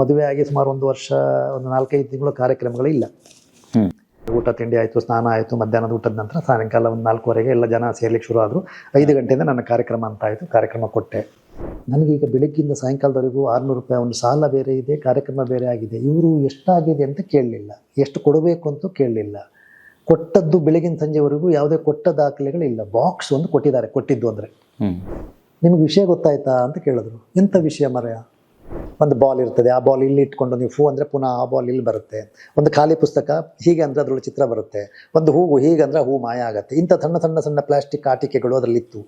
ಮದುವೆ ಆಗಿ ಸುಮಾರು ಒಂದು ವರ್ಷ ಒಂದು ನಾಲ್ಕೈದು ತಿಂಗಳು ಕಾರ್ಯಕ್ರಮಗಳು ಇಲ್ಲ ಊಟ ತಿಂಡಿ ಆಯಿತು ಸ್ನಾನ ಆಯಿತು ಮಧ್ಯಾಹ್ನದ ಊಟದ ನಂತರ ಸಾಯಂಕಾಲ ಒಂದು ನಾಲ್ಕುವರೆಗೆ ಎಲ್ಲ ಜನ ಸೇರ್ಲಿಕ್ಕೆ ಶುರು ಆದರು. ಐದು ಗಂಟೆಯಿಂದ ನನ್ನ ಕಾರ್ಯಕ್ರಮ ಅಂತ ಆಯಿತು ಕಾರ್ಯಕ್ರಮ ಕೊಟ್ಟೆ. ನನಗೀಗ ಬೆಳಗ್ಗಿಂದ ಸಾಯಂಕಾಲದವರೆಗೂ ಆರುನೂರು ರೂಪಾಯಿ ಒಂದು ಸಾಲ ಬೇರೆ ಇದೆ ಕಾರ್ಯಕ್ರಮ ಬೇರೆ ಆಗಿದೆ. ಇವರು ಎಷ್ಟಾಗಿದೆ ಅಂತ ಕೇಳಲಿಲ್ಲ. ಎಷ್ಟು ಕೊಡಬೇಕು ಅಂತ ಕೇಳಲಿಲ್ಲ. ಕೊಟ್ಟದ್ದು ಬೆಳಗಿನ ಸಂಜೆವರೆಗೂ ಯಾವುದೇ ಕೊಟ್ಟ ದಾಖಲೆಗಳಿಲ್ಲ. ಬಾಕ್ಸ್ ಒಂದು ಕೊಟ್ಟಿದ್ದಾರೆ ಕೊಟ್ಟಿದ್ದು ಅಂದರೆ. ನಿಮಗೆ ವಿಷಯ ಗೊತ್ತಾಯ್ತಾ ಅಂತ ಕೇಳಿದ್ರು. ಎಂಥ ವಿಷಯ ಮರೆಯ? ಒಂದು ಬಾಲ್ ಇರ್ತದೆ ಆ ಬಾಲ್ ಇಲ್ಲಿ ಇಟ್ಕೊಂಡು ನೀವು ಹೂ ಅಂದರೆ ಪುನಃ ಆ ಬಾಲ್ ಇಲ್ಲಿ ಬರುತ್ತೆ. ಒಂದು ಖಾಲಿ ಪುಸ್ತಕ ಹೀಗೆ ಅಂದರೆ ಅದರೊಳಗೆ ಚಿತ್ರ ಬರುತ್ತೆ. ಒಂದು ಹೂವು ಹೀಗೆ ಅಂದರೆ ಹೂ ಮಾಯ ಆಗುತ್ತೆ. ಇಂಥ ಸಣ್ಣ ಸಣ್ಣ ಸಣ್ಣ ಪ್ಲಾಸ್ಟಿಕ್ ಆಟಿಕೆಗಳು ಅದರಲ್ಲಿತ್ತು.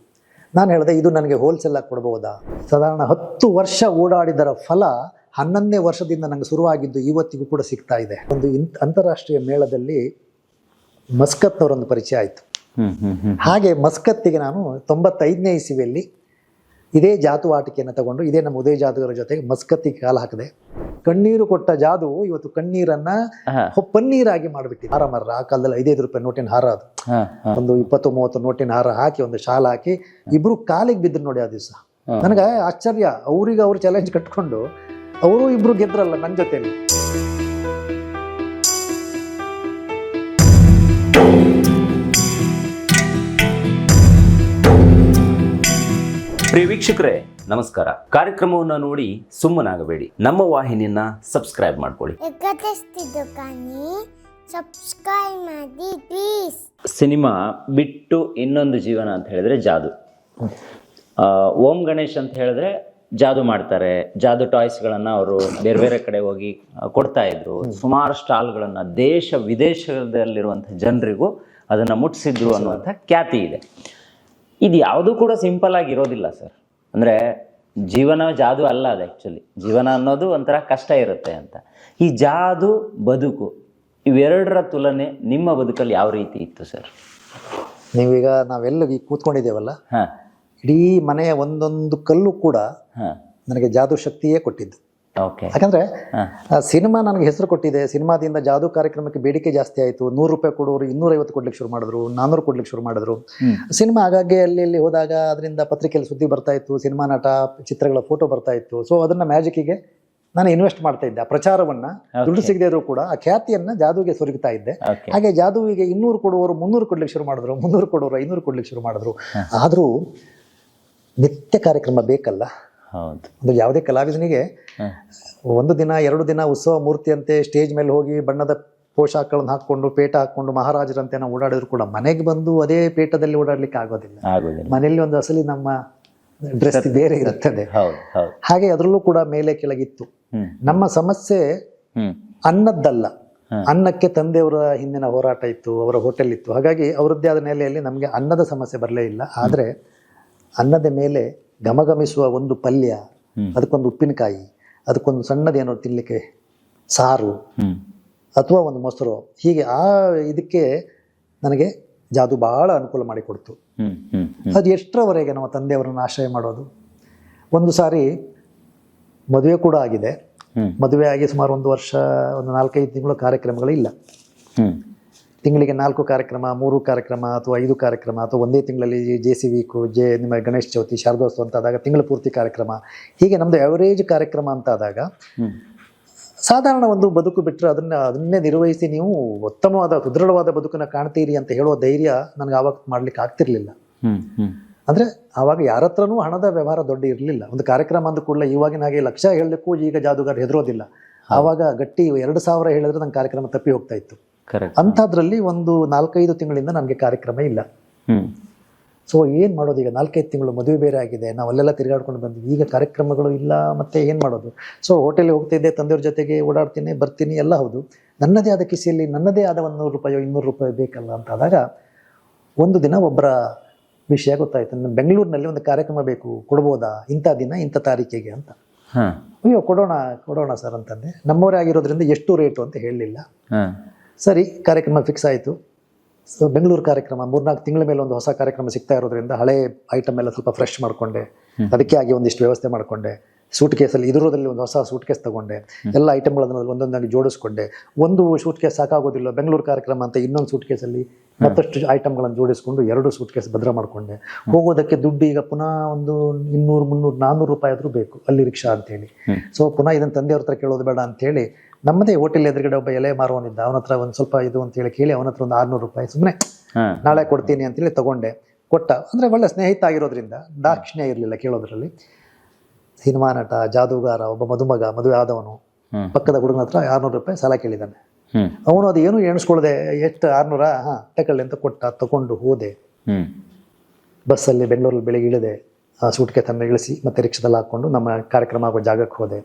ನಾನು ಹೇಳಿದೆ ಇದು ನನಗೆ ಹೋಲ್ಸೇಲಾಗಿ ಕೊಡ್ಬೋದಾ? ಸಾಧಾರಣ ಹತ್ತು ವರ್ಷ ಓಡಾಡಿದರ ಫಲ ಹನ್ನೊಂದನೇ ವರ್ಷದಿಂದ ನನಗೆ ಶುರುವಾಗಿದ್ದು ಇವತ್ತಿಗೂ ಕೂಡ ಸಿಗ್ತಾ ಇದೆ. ಒಂದು ಇನ್ ಅಂತಾರಾಷ್ಟ್ರೀಯ ಮೇಳದಲ್ಲಿ ಮಸ್ಕತ್ನವರೊಂದು ಪರಿಚಯ ಆಯಿತು. ಹಾಗೆ ಮಸ್ಕತ್ತಿಗೆ ನಾನು ತೊಂಬತ್ತೈದನೇ ಇಸವಿಯಲ್ಲಿ ಇದೇ ಜಾತು ಆಟಿಕೆಯನ್ನು ತಗೊಂಡು ಇದೇ ನಮ್ಮ ಉದಯ ಜಾದುಗರ ಜೊತೆಗೆ ಮಸ್ಕತ್ತಿ ಕಾಲು ಹಾಕಿದೆ. ಕಣ್ಣೀರು ಕೊಟ್ಟ ಜಾದು ಇವತ್ತು ಕಣ್ಣೀರನ್ನ ಪನ್ನೀರಾಗಿ ಮಾಡಿಬಿಟ್ಟಿದೆ. ಹಾರ ಮರ ಆ ಕಾಲದಲ್ಲಿ ಐದೈದು ರೂಪಾಯಿ ನೋಟಿನ ಹಾರ ಅದು. ಒಂದು ಇಪ್ಪತ್ತು ಮೂವತ್ತು ನೋಟಿನ ಹಾರ ಹಾಕಿ ಒಂದು ಶಾಲ್ ಹಾಕಿ ಇಬ್ರು ಕಾಲಿಗೆ ಬಿದ್ರು ನೋಡಿ ಆ ದಿವಸ. ನನಗೆ ಆಶ್ಚರ್ಯ ಅವ್ರಿಗೆ ಅವ್ರು ಚಾಲೆಂಜ್ ಕಟ್ಕೊಂಡು ಅವರು ಇಬ್ರು ಗೆದ್ರಲ್ಲ ನನ್ನ ಜೊತೆಲಿ. ಪ್ರಿಯ ವೀಕ್ಷಕರೇ ನಮಸ್ಕಾರ. ಕಾರ್ಯಕ್ರಮವನ್ನು ನೋಡಿ ಸುಮ್ಮನಾಗಬೇಡಿ. ನಮ್ಮ ವಾಹಿನಿಯನ್ನ ಸಬ್ಸ್ಕ್ರೈಬ್ ಮಾಡ್ಕೊಳ್ಳಿ. ಸಬ್ಸ್ಕ್ರೈಬ್ ಮಾಡಿ ಪ್ಲೀಸ್ ಸಿನಿಮಾ ಬಿಟ್ಟು ಇನ್ನೊಂದು ಜೀವನ ಅಂತ ಹೇಳಿದ್ರೆ ಜಾದು. ಆ, ಓಂ ಗಣೇಶ್ ಅಂತ ಹೇಳಿದ್ರೆ ಜಾದು ಮಾಡ್ತಾರೆ. ಜಾದು ಟಾಯ್ಸ್ಗಳನ್ನು ಅವರು ಬೇರೆ ಬೇರೆ ಕಡೆ ಹೋಗಿ ಆ, ಕೊಡ್ತಾ ಇದ್ರು. ಸುಮಾರು ಸ್ಟಾಲ್ಗಳನ್ನು ದೇಶ ವಿದೇಶದಲ್ಲಿರುವಂಥ ಜನರಿಗೂ ಅದನ್ನು ಮುಟ್ಟಿಸಿದ್ರು ಅನ್ನುವಂಥ ಖ್ಯಾತಿ ಇದೆ. ಇದು ಯಾವುದೂ ಕೂಡ ಸಿಂಪಲ್ ಆಗಿ ಇರೋದಿಲ್ಲ ಸರ್. ಅಂದರೆ ಜೀವನ ಜಾದು ಅಲ್ಲ ಅದು ಆ್ಯಕ್ಚುಲಿ ಜೀವನ ಅನ್ನೋದು ಒಂಥರ ಕಷ್ಟ ಇರುತ್ತೆ ಅಂತ. ಈ ಜಾದು ಬದುಕು ಇವೆರಡರ ತುಲನೆ ನಿಮ್ಮ ಬದುಕಲ್ಲಿ ಯಾವ ರೀತಿ ಇತ್ತು ಸರ್? ನೀವೀಗ ನಾವೆಲ್ಲ ಈಗ ಕೂತ್ಕೊಂಡಿದ್ದೇವಲ್ಲ? ಹಾಂ. ಇಡೀ ಮನೆಯ ಒಂದೊಂದು ಕಲ್ಲು ಕೂಡ ಹಾಂ. ನನಗೆ ಜಾದು ಶಕ್ತಿಯೇ ಕೊಟ್ಟಿದ್ದು. ಯಾಕಂದ್ರೆ ಸಿನಿಮಾ ನನಗೆ ಹೆಸರು ಕೊಟ್ಟಿದೆ. ಸಿನಿಮಾದಿಂದ ಜಾದು ಕಾರ್ಯಕ್ರಮಕ್ಕೆ ಬೇಡಿಕೆ ಜಾಸ್ತಿ ಆಯಿತು. ನೂರು ರೂಪಾಯಿ ಕೊಡೋರು ಇನ್ನೂರೈವತ್ತು ಕೊಡ್ಲಿಕ್ಕೆ ಶುರು ಮಾಡಿದ್ರು ನಾನ್ನೂರು ಕೊಡ್ಲಿಕ್ಕೆ ಶುರು ಮಾಡಿದ್ರು. ಸಿನಿಮಾ ಆಗಾಗ್ಗೆ ಅಲ್ಲಿ ಇಲ್ಲಿ ಹೋದಾಗ ಅದರಿಂದ ಪತ್ರಿಕೆಯಲ್ಲಿ ಸುದ್ದಿ ಬರ್ತಾ ಇತ್ತು ಸಿನಿಮಾ ನಟ ಚಿತ್ರಗಳ ಫೋಟೋ ಬರ್ತಾ ಇತ್ತು. ಸೊ ಅದನ್ನ ಮ್ಯಾಜಿಕ್ಕಿಗೆ ನಾನು ಇನ್ವೆಸ್ಟ್ ಮಾಡ್ತಾ ಇದ್ದೆ. ಆ ಪ್ರಚಾರವನ್ನ ದುಡ್ಡು ಸಿಗದೇ ಇದ್ರು ಕೂಡ ಆ ಖ್ಯಾತಿಯನ್ನ ಜಾದುಗೆ ಸೊರಗ್ತಾ ಇದ್ದೆ. ಹಾಗೆ ಜಾದುವಿಗೆ ಇನ್ನೂರು ಕೊಡುವವರು ಮುನ್ನೂರು ಕೊಡ್ಲಿಕ್ಕೆ ಶುರು ಮಾಡಿದ್ರು ಮುನ್ನೂರು ಕೊಡುವವರು ಐನೂರು ಕೊಡ್ಲಿಕ್ಕೆ ಶುರು ಮಾಡಿದ್ರು. ಆದರೂ ನಿತ್ಯ ಕಾರ್ಯಕ್ರಮ ಬೇಕಲ್ಲ. ಒಂದು ಯಾವುದೇ ಕಲಾವಿದನಿಗೆ ಒಂದು ದಿನ ಎರಡು ದಿನ ಉತ್ಸವ ಮೂರ್ತಿಯಂತೆ ಸ್ಟೇಜ್ ಮೇಲೆ ಹೋಗಿ ಬಣ್ಣದ ಪೋಷಾಕಗಳನ್ನು ಹಾಕೊಂಡು ಪೇಟ ಹಾಕೊಂಡು ಮಹಾರಾಜರಂತೆ ನಾವು ಓಡಾಡಿದ್ರು ಕೂಡ ಮನೆಗೆ ಬಂದು ಅದೇ ಪೇಟದಲ್ಲಿ ಓಡಾಡ್ಲಿಕ್ಕೆ ಆಗೋದಿಲ್ಲ. ಮನೆಯಲ್ಲಿ ಒಂದು ಅಸಲಿ ನಮ್ಮ ಡ್ರೆಸ್ ಬೇರೆ ಇರುತ್ತದೆ. ಹಾಗೆ ಅದರಲ್ಲೂ ಕೂಡ ಮೇಲೆ ಕೆಳಗಿತ್ತು. ನಮ್ಮ ಸಮಸ್ಯೆ ಅನ್ನದ್ದಲ್ಲ. ಅನ್ನಕ್ಕೆ ತಂದೆಯವರ ಹಿಂದಿನ ಹೋರಾಟ ಇತ್ತು ಅವರ ಹೋಟೆಲ್ ಇತ್ತು. ಹಾಗಾಗಿ ಅವರದ್ದೇ ಆದ ನೆಲೆಯಲ್ಲಿ ನಮಗೆ ಅನ್ನದ ಸಮಸ್ಯೆ ಬರಲೇ ಇಲ್ಲ. ಆದರೆ ಅನ್ನದ ಮೇಲೆ ಘಮಘಮಿಸುವ ಒಂದು ಪಲ್ಯ. ಅದಕ್ಕೊಂದು ಉಪ್ಪಿನಕಾಯಿ ಅದಕ್ಕೊಂದು ಸಣ್ಣದೇನೋ ತಿನ್ನಲಿಕ್ಕೆ ಸಾರು ಅಥವಾ ಒಂದು ಮೊಸರು. ಹೀಗೆ ಆ ಇದಕ್ಕೆ ನನಗೆ ಜಾದು ಬಹಳ ಅನುಕೂಲ ಮಾಡಿಕೊಡ್ತು. ಅದು ಎಷ್ಟರವರೆಗೆ ನಮ್ಮ ತಂದೆಯವರನ್ನು ಆಶ್ರಯ ಮಾಡೋದು? ಒಂದು ಸಾರಿ ಮದುವೆ ಕೂಡ ಆಗಿದೆ. ಮದುವೆ ಆಗಿ ಸುಮಾರು ಒಂದು ವರ್ಷ ಒಂದು ನಾಲ್ಕೈದು ತಿಂಗಳು ಕಾರ್ಯಕ್ರಮಗಳು ಇಲ್ಲ ಹ್ಮ್. ತಿಂಗಳಿಗೆ ನಾಲ್ಕು ಕಾರ್ಯಕ್ರಮ ಮೂರು ಕಾರ್ಯಕ್ರಮ ಅಥವಾ ಐದು ಕಾರ್ಯಕ್ರಮ ಅಥವಾ ಒಂದೇ ತಿಂಗಳಲ್ಲಿ ಜೆ ಸಿ ವೀಕು ಜೆ ನಿಮ್ಮ ಗಣೇಶ ಚೌತಿ ಶಾರದೋತ್ಸವ ಅಂತ ಆದಾಗ ತಿಂಗಳ ಪೂರ್ತಿ ಕಾರ್ಯಕ್ರಮ. ಹೀಗೆ ನಮ್ಮದು ಅವರೇಜ್ ಕಾರ್ಯಕ್ರಮ ಅಂತ ಆದಾಗ ಸಾಧಾರಣ ಒಂದು ಬದುಕು ಬಿಟ್ಟರೆ ಅದನ್ನ ಅದನ್ನೇ ನಿರ್ವಹಿಸಿ ನೀವು ಉತ್ತಮವಾದ ಸುದೃಢವಾದ ಬದುಕನ್ನು ಕಾಣ್ತೀರಿ ಅಂತ ಹೇಳೋ ಧೈರ್ಯ ನನಗೆ ಆವಾಗ ಮಾಡ್ಲಿಕ್ಕೆ ಆಗ್ತಿರ್ಲಿಲ್ಲ. ಅಂದ್ರೆ ಆವಾಗ ಯಾರ ಹತ್ರನೂ ಹಣದ ವ್ಯವಹಾರ ದೊಡ್ಡ ಇರಲಿಲ್ಲ. ಒಂದು ಕಾರ್ಯಕ್ರಮ ಅಂದ ಕೂಡಲೇ ಇವಾಗಿನ ಹಾಗೆ ಲಕ್ಷ ಹೇಳಲಿಕ್ಕೂ ಈಗ ಜಾದುಗಾರ ಹೆದರೋದಿಲ್ಲ. ಆವಾಗ ಗಟ್ಟಿ ಎರಡು ಸಾವಿರ ಹೇಳಿದ್ರೆ ನನ್ನ ಕಾರ್ಯಕ್ರಮ ತಪ್ಪಿ ಹೋಗ್ತಾ ಇತ್ತು. ಅಂಥದ್ರಲ್ಲಿ ಒಂದು ನಾಲ್ಕೈದು ತಿಂಗಳಿಂದ ನನಗೆ ಕಾರ್ಯಕ್ರಮ ಇಲ್ಲ. ಹ್ಮ್. ಸೊ ಏನು ಮಾಡೋದು ಈಗ? ನಾಲ್ಕೈದು ತಿಂಗಳು ಮದುವೆ ಬೇರೆ ಆಗಿದೆ. ನಾವು ಅಲ್ಲೆಲ್ಲ ತಿರುಗಾಡ್ಕೊಂಡು ಬಂದ್ವಿ. ಈಗ ಕಾರ್ಯಕ್ರಮಗಳು ಇಲ್ಲ ಮತ್ತೆ ಏನು ಮಾಡೋದು? ಸೊ ಹೋಟೆಲ್ಗೆ ಹೋಗ್ತಿದ್ದೆ ತಂದೆಯವ್ರ ಜೊತೆಗೆ ಓಡಾಡ್ತೀನಿ ಬರ್ತೀನಿ ಎಲ್ಲ ಹೌದು. ನನ್ನದೇ ಆದ ಕಿಸೆಯಲ್ಲಿ ನನ್ನದೇ ಆದ ಒಂದು ನೂರು ರೂಪಾಯಿ ಇನ್ನೂರು ರೂಪಾಯಿ ಬೇಕಲ್ಲ ಅಂತ ಆದಾಗ ಒಂದು ದಿನ ಒಬ್ಬರ ವಿಷಯ ಗೊತ್ತಾಯ್ತು. ನನ್ನ ಬೆಂಗಳೂರಿನಲ್ಲಿ ಒಂದು ಕಾರ್ಯಕ್ರಮ ಬೇಕು ಕೊಡ್ಬೋದಾ? ಇಂಥ ದಿನ ಇಂಥ ತಾರೀಕಿಗೆ ಅಂತ. ಅಯ್ಯೋ ಕೊಡೋಣ ಕೊಡೋಣ ಸರ್ ಅಂತಂದೆ. ನಮ್ಮವರೇ ಆಗಿರೋದ್ರಿಂದ ಎಷ್ಟು ರೇಟು ಅಂತ ಹೇಳಲಿಲ್ಲ. ಸರಿ ಕಾರ್ಯಕ್ರಮ ಫಿಕ್ಸ್ ಆಯಿತು. ಸೊ ಬೆಂಗಳೂರು ಕಾರ್ಯಕ್ರಮ ಮೂರ್ನಾಲ್ಕು ತಿಂಗಳ ಮೇಲೆ ಒಂದು ಹೊಸ ಕಾರ್ಯಕ್ರಮ ಸಿಗ್ತಾ ಇರೋದ್ರಿಂದ ಹಳೆ ಐಟಮ್ ಎಲ್ಲ ಸ್ವಲ್ಪ ಫ್ರೆಶ್ ಮಾಡಿಕೊಂಡೆ. ಅದಕ್ಕೆ ಆಗಿ ಒಂದಿಷ್ಟು ವ್ಯವಸ್ಥೆ ಮಾಡಿಕೊಂಡೆ. ಸೂಟ್ ಕೇಸಲ್ಲಿ ಇದ್ರದಲ್ಲಿ ಒಂದು ಹೊಸ ಸೂಟ್ ಕೇಸ್ ತಗೊಂಡೆ ಎಲ್ಲ ಐಟಮ್ಗಳನ್ನು ಒಂದೊಂದಾಗಿ ಜೋಡಿಸ್ಕೊಂಡೆ. ಒಂದು ಸೂಟ್ ಕೇಸ್ ಸಾಕಾಗೋದಿಲ್ಲ. ಬೆಂಗಳೂರು ಕಾರ್ಯಕ್ರಮ ಅಂತ ಇನ್ನೊಂದು ಸೂಟ್ ಕೇಸಲ್ಲಿ ಮತ್ತಷ್ಟು ಐಟಮ್ಗಳನ್ನು ಜೋಡಿಸ್ಕೊಂಡು ಎರಡು ಸೂಟ್ ಕೇಸ್ ಭದ್ರ ಮಾಡಿಕೊಂಡೆ. ಹೋಗೋದಕ್ಕೆ ದುಡ್ಡು ಈಗ ಪುನಃ ಒಂದು ಇನ್ನೂರು ಮುನ್ನೂರು ನಾನ್ನೂರು ರೂಪಾಯಿ ಆದರೂ ಬೇಕು. ಅಲ್ಲಿ ರಿಕ್ಷಾ ಅಂತೇಳಿ. ಸೊ ಪುನಃ ಇದನ್ನು ತಂದೆಯವ್ರ ಹತ್ರ ಕೇಳೋದು ಬೇಡ ಅಂತೇಳಿ ನಮ್ಮದೇ ಹೋಟೆಲ್ ಎದುರುಗಡೆ ಒಬ್ಬ ಎಲೆ ಮಾರುವನಿದ್ದ ಅವನ ಹತ್ರ ಒಂದು ಸ್ವಲ್ಪ ಇದು ಅಂತ ಹೇಳಿ ಕೇಳಿ ಅವನ ಹತ್ರ ಒಂದು ಆರ್ನೂರು ರೂಪಾಯಿ. ಸುಮ್ಮನೆ ನಾಳೆ ಕೊಡ್ತೀನಿ ಅಂತೇಳಿ ತಗೊಂಡೆ. ಕೊಟ್ಟ. ಅಂದರೆ ಒಳ್ಳೆ ಸ್ನೇಹಿತ ಆಗಿರೋದ್ರಿಂದ ದಾಕ್ಷಿಣ್ಯ ಇರಲಿಲ್ಲ ಕೇಳೋದ್ರಲ್ಲಿ. ಸಿನಿಮಾ ನಟ ಜಾದೂಗಾರ ಒಬ್ಬ ಮದುಮಗ ಮದುವೆ ಆದವನು ಪಕ್ಕದ ಹುಡುಗನ ಹತ್ರ ಆರ್ನೂರು ರೂಪಾಯಿ ಸಾಲ ಕೇಳಿದ್ದಾನೆ. ಅವನು ಅದು ಏನು ಎಣಿಸ್ಕೊಳ್ಳದೆ ಎಷ್ಟು ಆರ್ನೂರ? ಹಾಂ ತಗೊಳ್ಳಿ ಅಂತ ಕೊಟ್ಟ. ತಗೊಂಡು ಹೋದೆ. ಬಸ್ಸಲ್ಲಿ ಬೆಂಗಳೂರಲ್ಲಿ ಬೆಳಿಗ್ಗೆ ಇಳಿದೆ. ಆ ಸೂಟ್ಕೆ ತನ್ನ ಇಳಿಸಿ ಮತ್ತೆ ರಿಕ್ಷಾದಲ್ಲಿ ಹಾಕ್ಕೊಂಡು ನಮ್ಮ ಕಾರ್ಯಕ್ರಮ ಆಗೋ ಜಾಗಕ್ಕೆ ಹೋದೆ.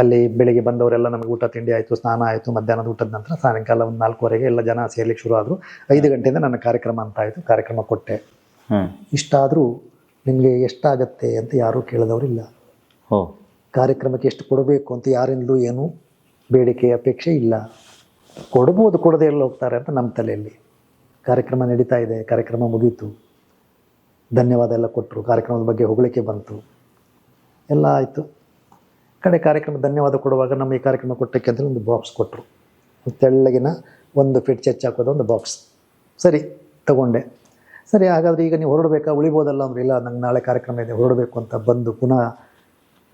ಅಲ್ಲಿ ಬೆಳಿಗ್ಗೆ ಬಂದವರೆಲ್ಲ ನಮಗೆ ಊಟ ತಿಂಡಿ ಆಯಿತು ಸ್ನಾನ ಆಯಿತು ಮಧ್ಯಾಹ್ನದ ಊಟದ ನಂತರ ಸಾಯಂಕಾಲ ಒಂದು ನಾಲ್ಕುವರೆಗೆ ಎಲ್ಲ ಜನ ಸೇರ್ಲಿಕ್ಕೆ ಶುರು ಆದರು. ಐದು ಗಂಟೆಯಿಂದ ನನ್ನ ಕಾರ್ಯಕ್ರಮ ಅಂತ ಆಯಿತು ಕಾರ್ಯಕ್ರಮ ಕೊಟ್ಟೆ. ಇಷ್ಟಾದರೂ ನಿಮಗೆ ಎಷ್ಟಾಗತ್ತೆ ಅಂತ ಯಾರೂ ಕೇಳಿದವರಿಲ್ಲ ಕಾರ್ಯಕ್ರಮಕ್ಕೆ ಎಷ್ಟು ಕೊಡಬೇಕು ಅಂತ ಯಾರಿಂದಲೂ ಏನು ಬೇಡಿಕೆ ಅಪೇಕ್ಷೆ ಇಲ್ಲ. ಕೊಡ್ಬೋದು ಕೊಡದೇ ಎಲ್ಲ ಹೋಗ್ತಾರೆ ಅಂತ ನಮ್ಮ ತಲೆಯಲ್ಲಿ. ಕಾರ್ಯಕ್ರಮ ನಡೀತಾ ಇದೆ ಕಾರ್ಯಕ್ರಮ ಮುಗೀತು. ಧನ್ಯವಾದ ಎಲ್ಲ ಕೊಟ್ಟರು ಕಾರ್ಯಕ್ರಮದ ಬಗ್ಗೆ ಹೊಗಳಿಕೆ ಬಂತು. ಎಲ್ಲ ಆಯಿತು. ಕಡೆ ಕಾರ್ಯಕ್ರಮ ಧನ್ಯವಾದ ಕೊಡುವಾಗ ನಮ್ಮ ಈ ಕಾರ್ಯಕ್ರಮ ಕೊಟ್ಟಕ್ಕೆ ಅಂತ ಒಂದು ಬಾಕ್ಸ್ ಕೊಟ್ಟರು ತೆಳ್ಳಗಿನ ಒಂದು ಫಿಟ್ ಚರ್ಚ್ ಹಾಕೋದು ಒಂದು ಬಾಕ್ಸ್ ಸರಿ ತಗೊಂಡೆ. ಸರಿ ಹಾಗಾದರೆ ಈಗ ನೀವು ಹೊರಡಬೇಕಾ? ಉಳಿಬೋದಲ್ಲ ಅಂದ್ರೆ ಇಲ್ಲ ನಂಗೆ ನಾಳೆ ಕಾರ್ಯಕ್ರಮ ಇದೆ ಹೊರಡಬೇಕು ಅಂತ ಬಂದು ಪುನಃ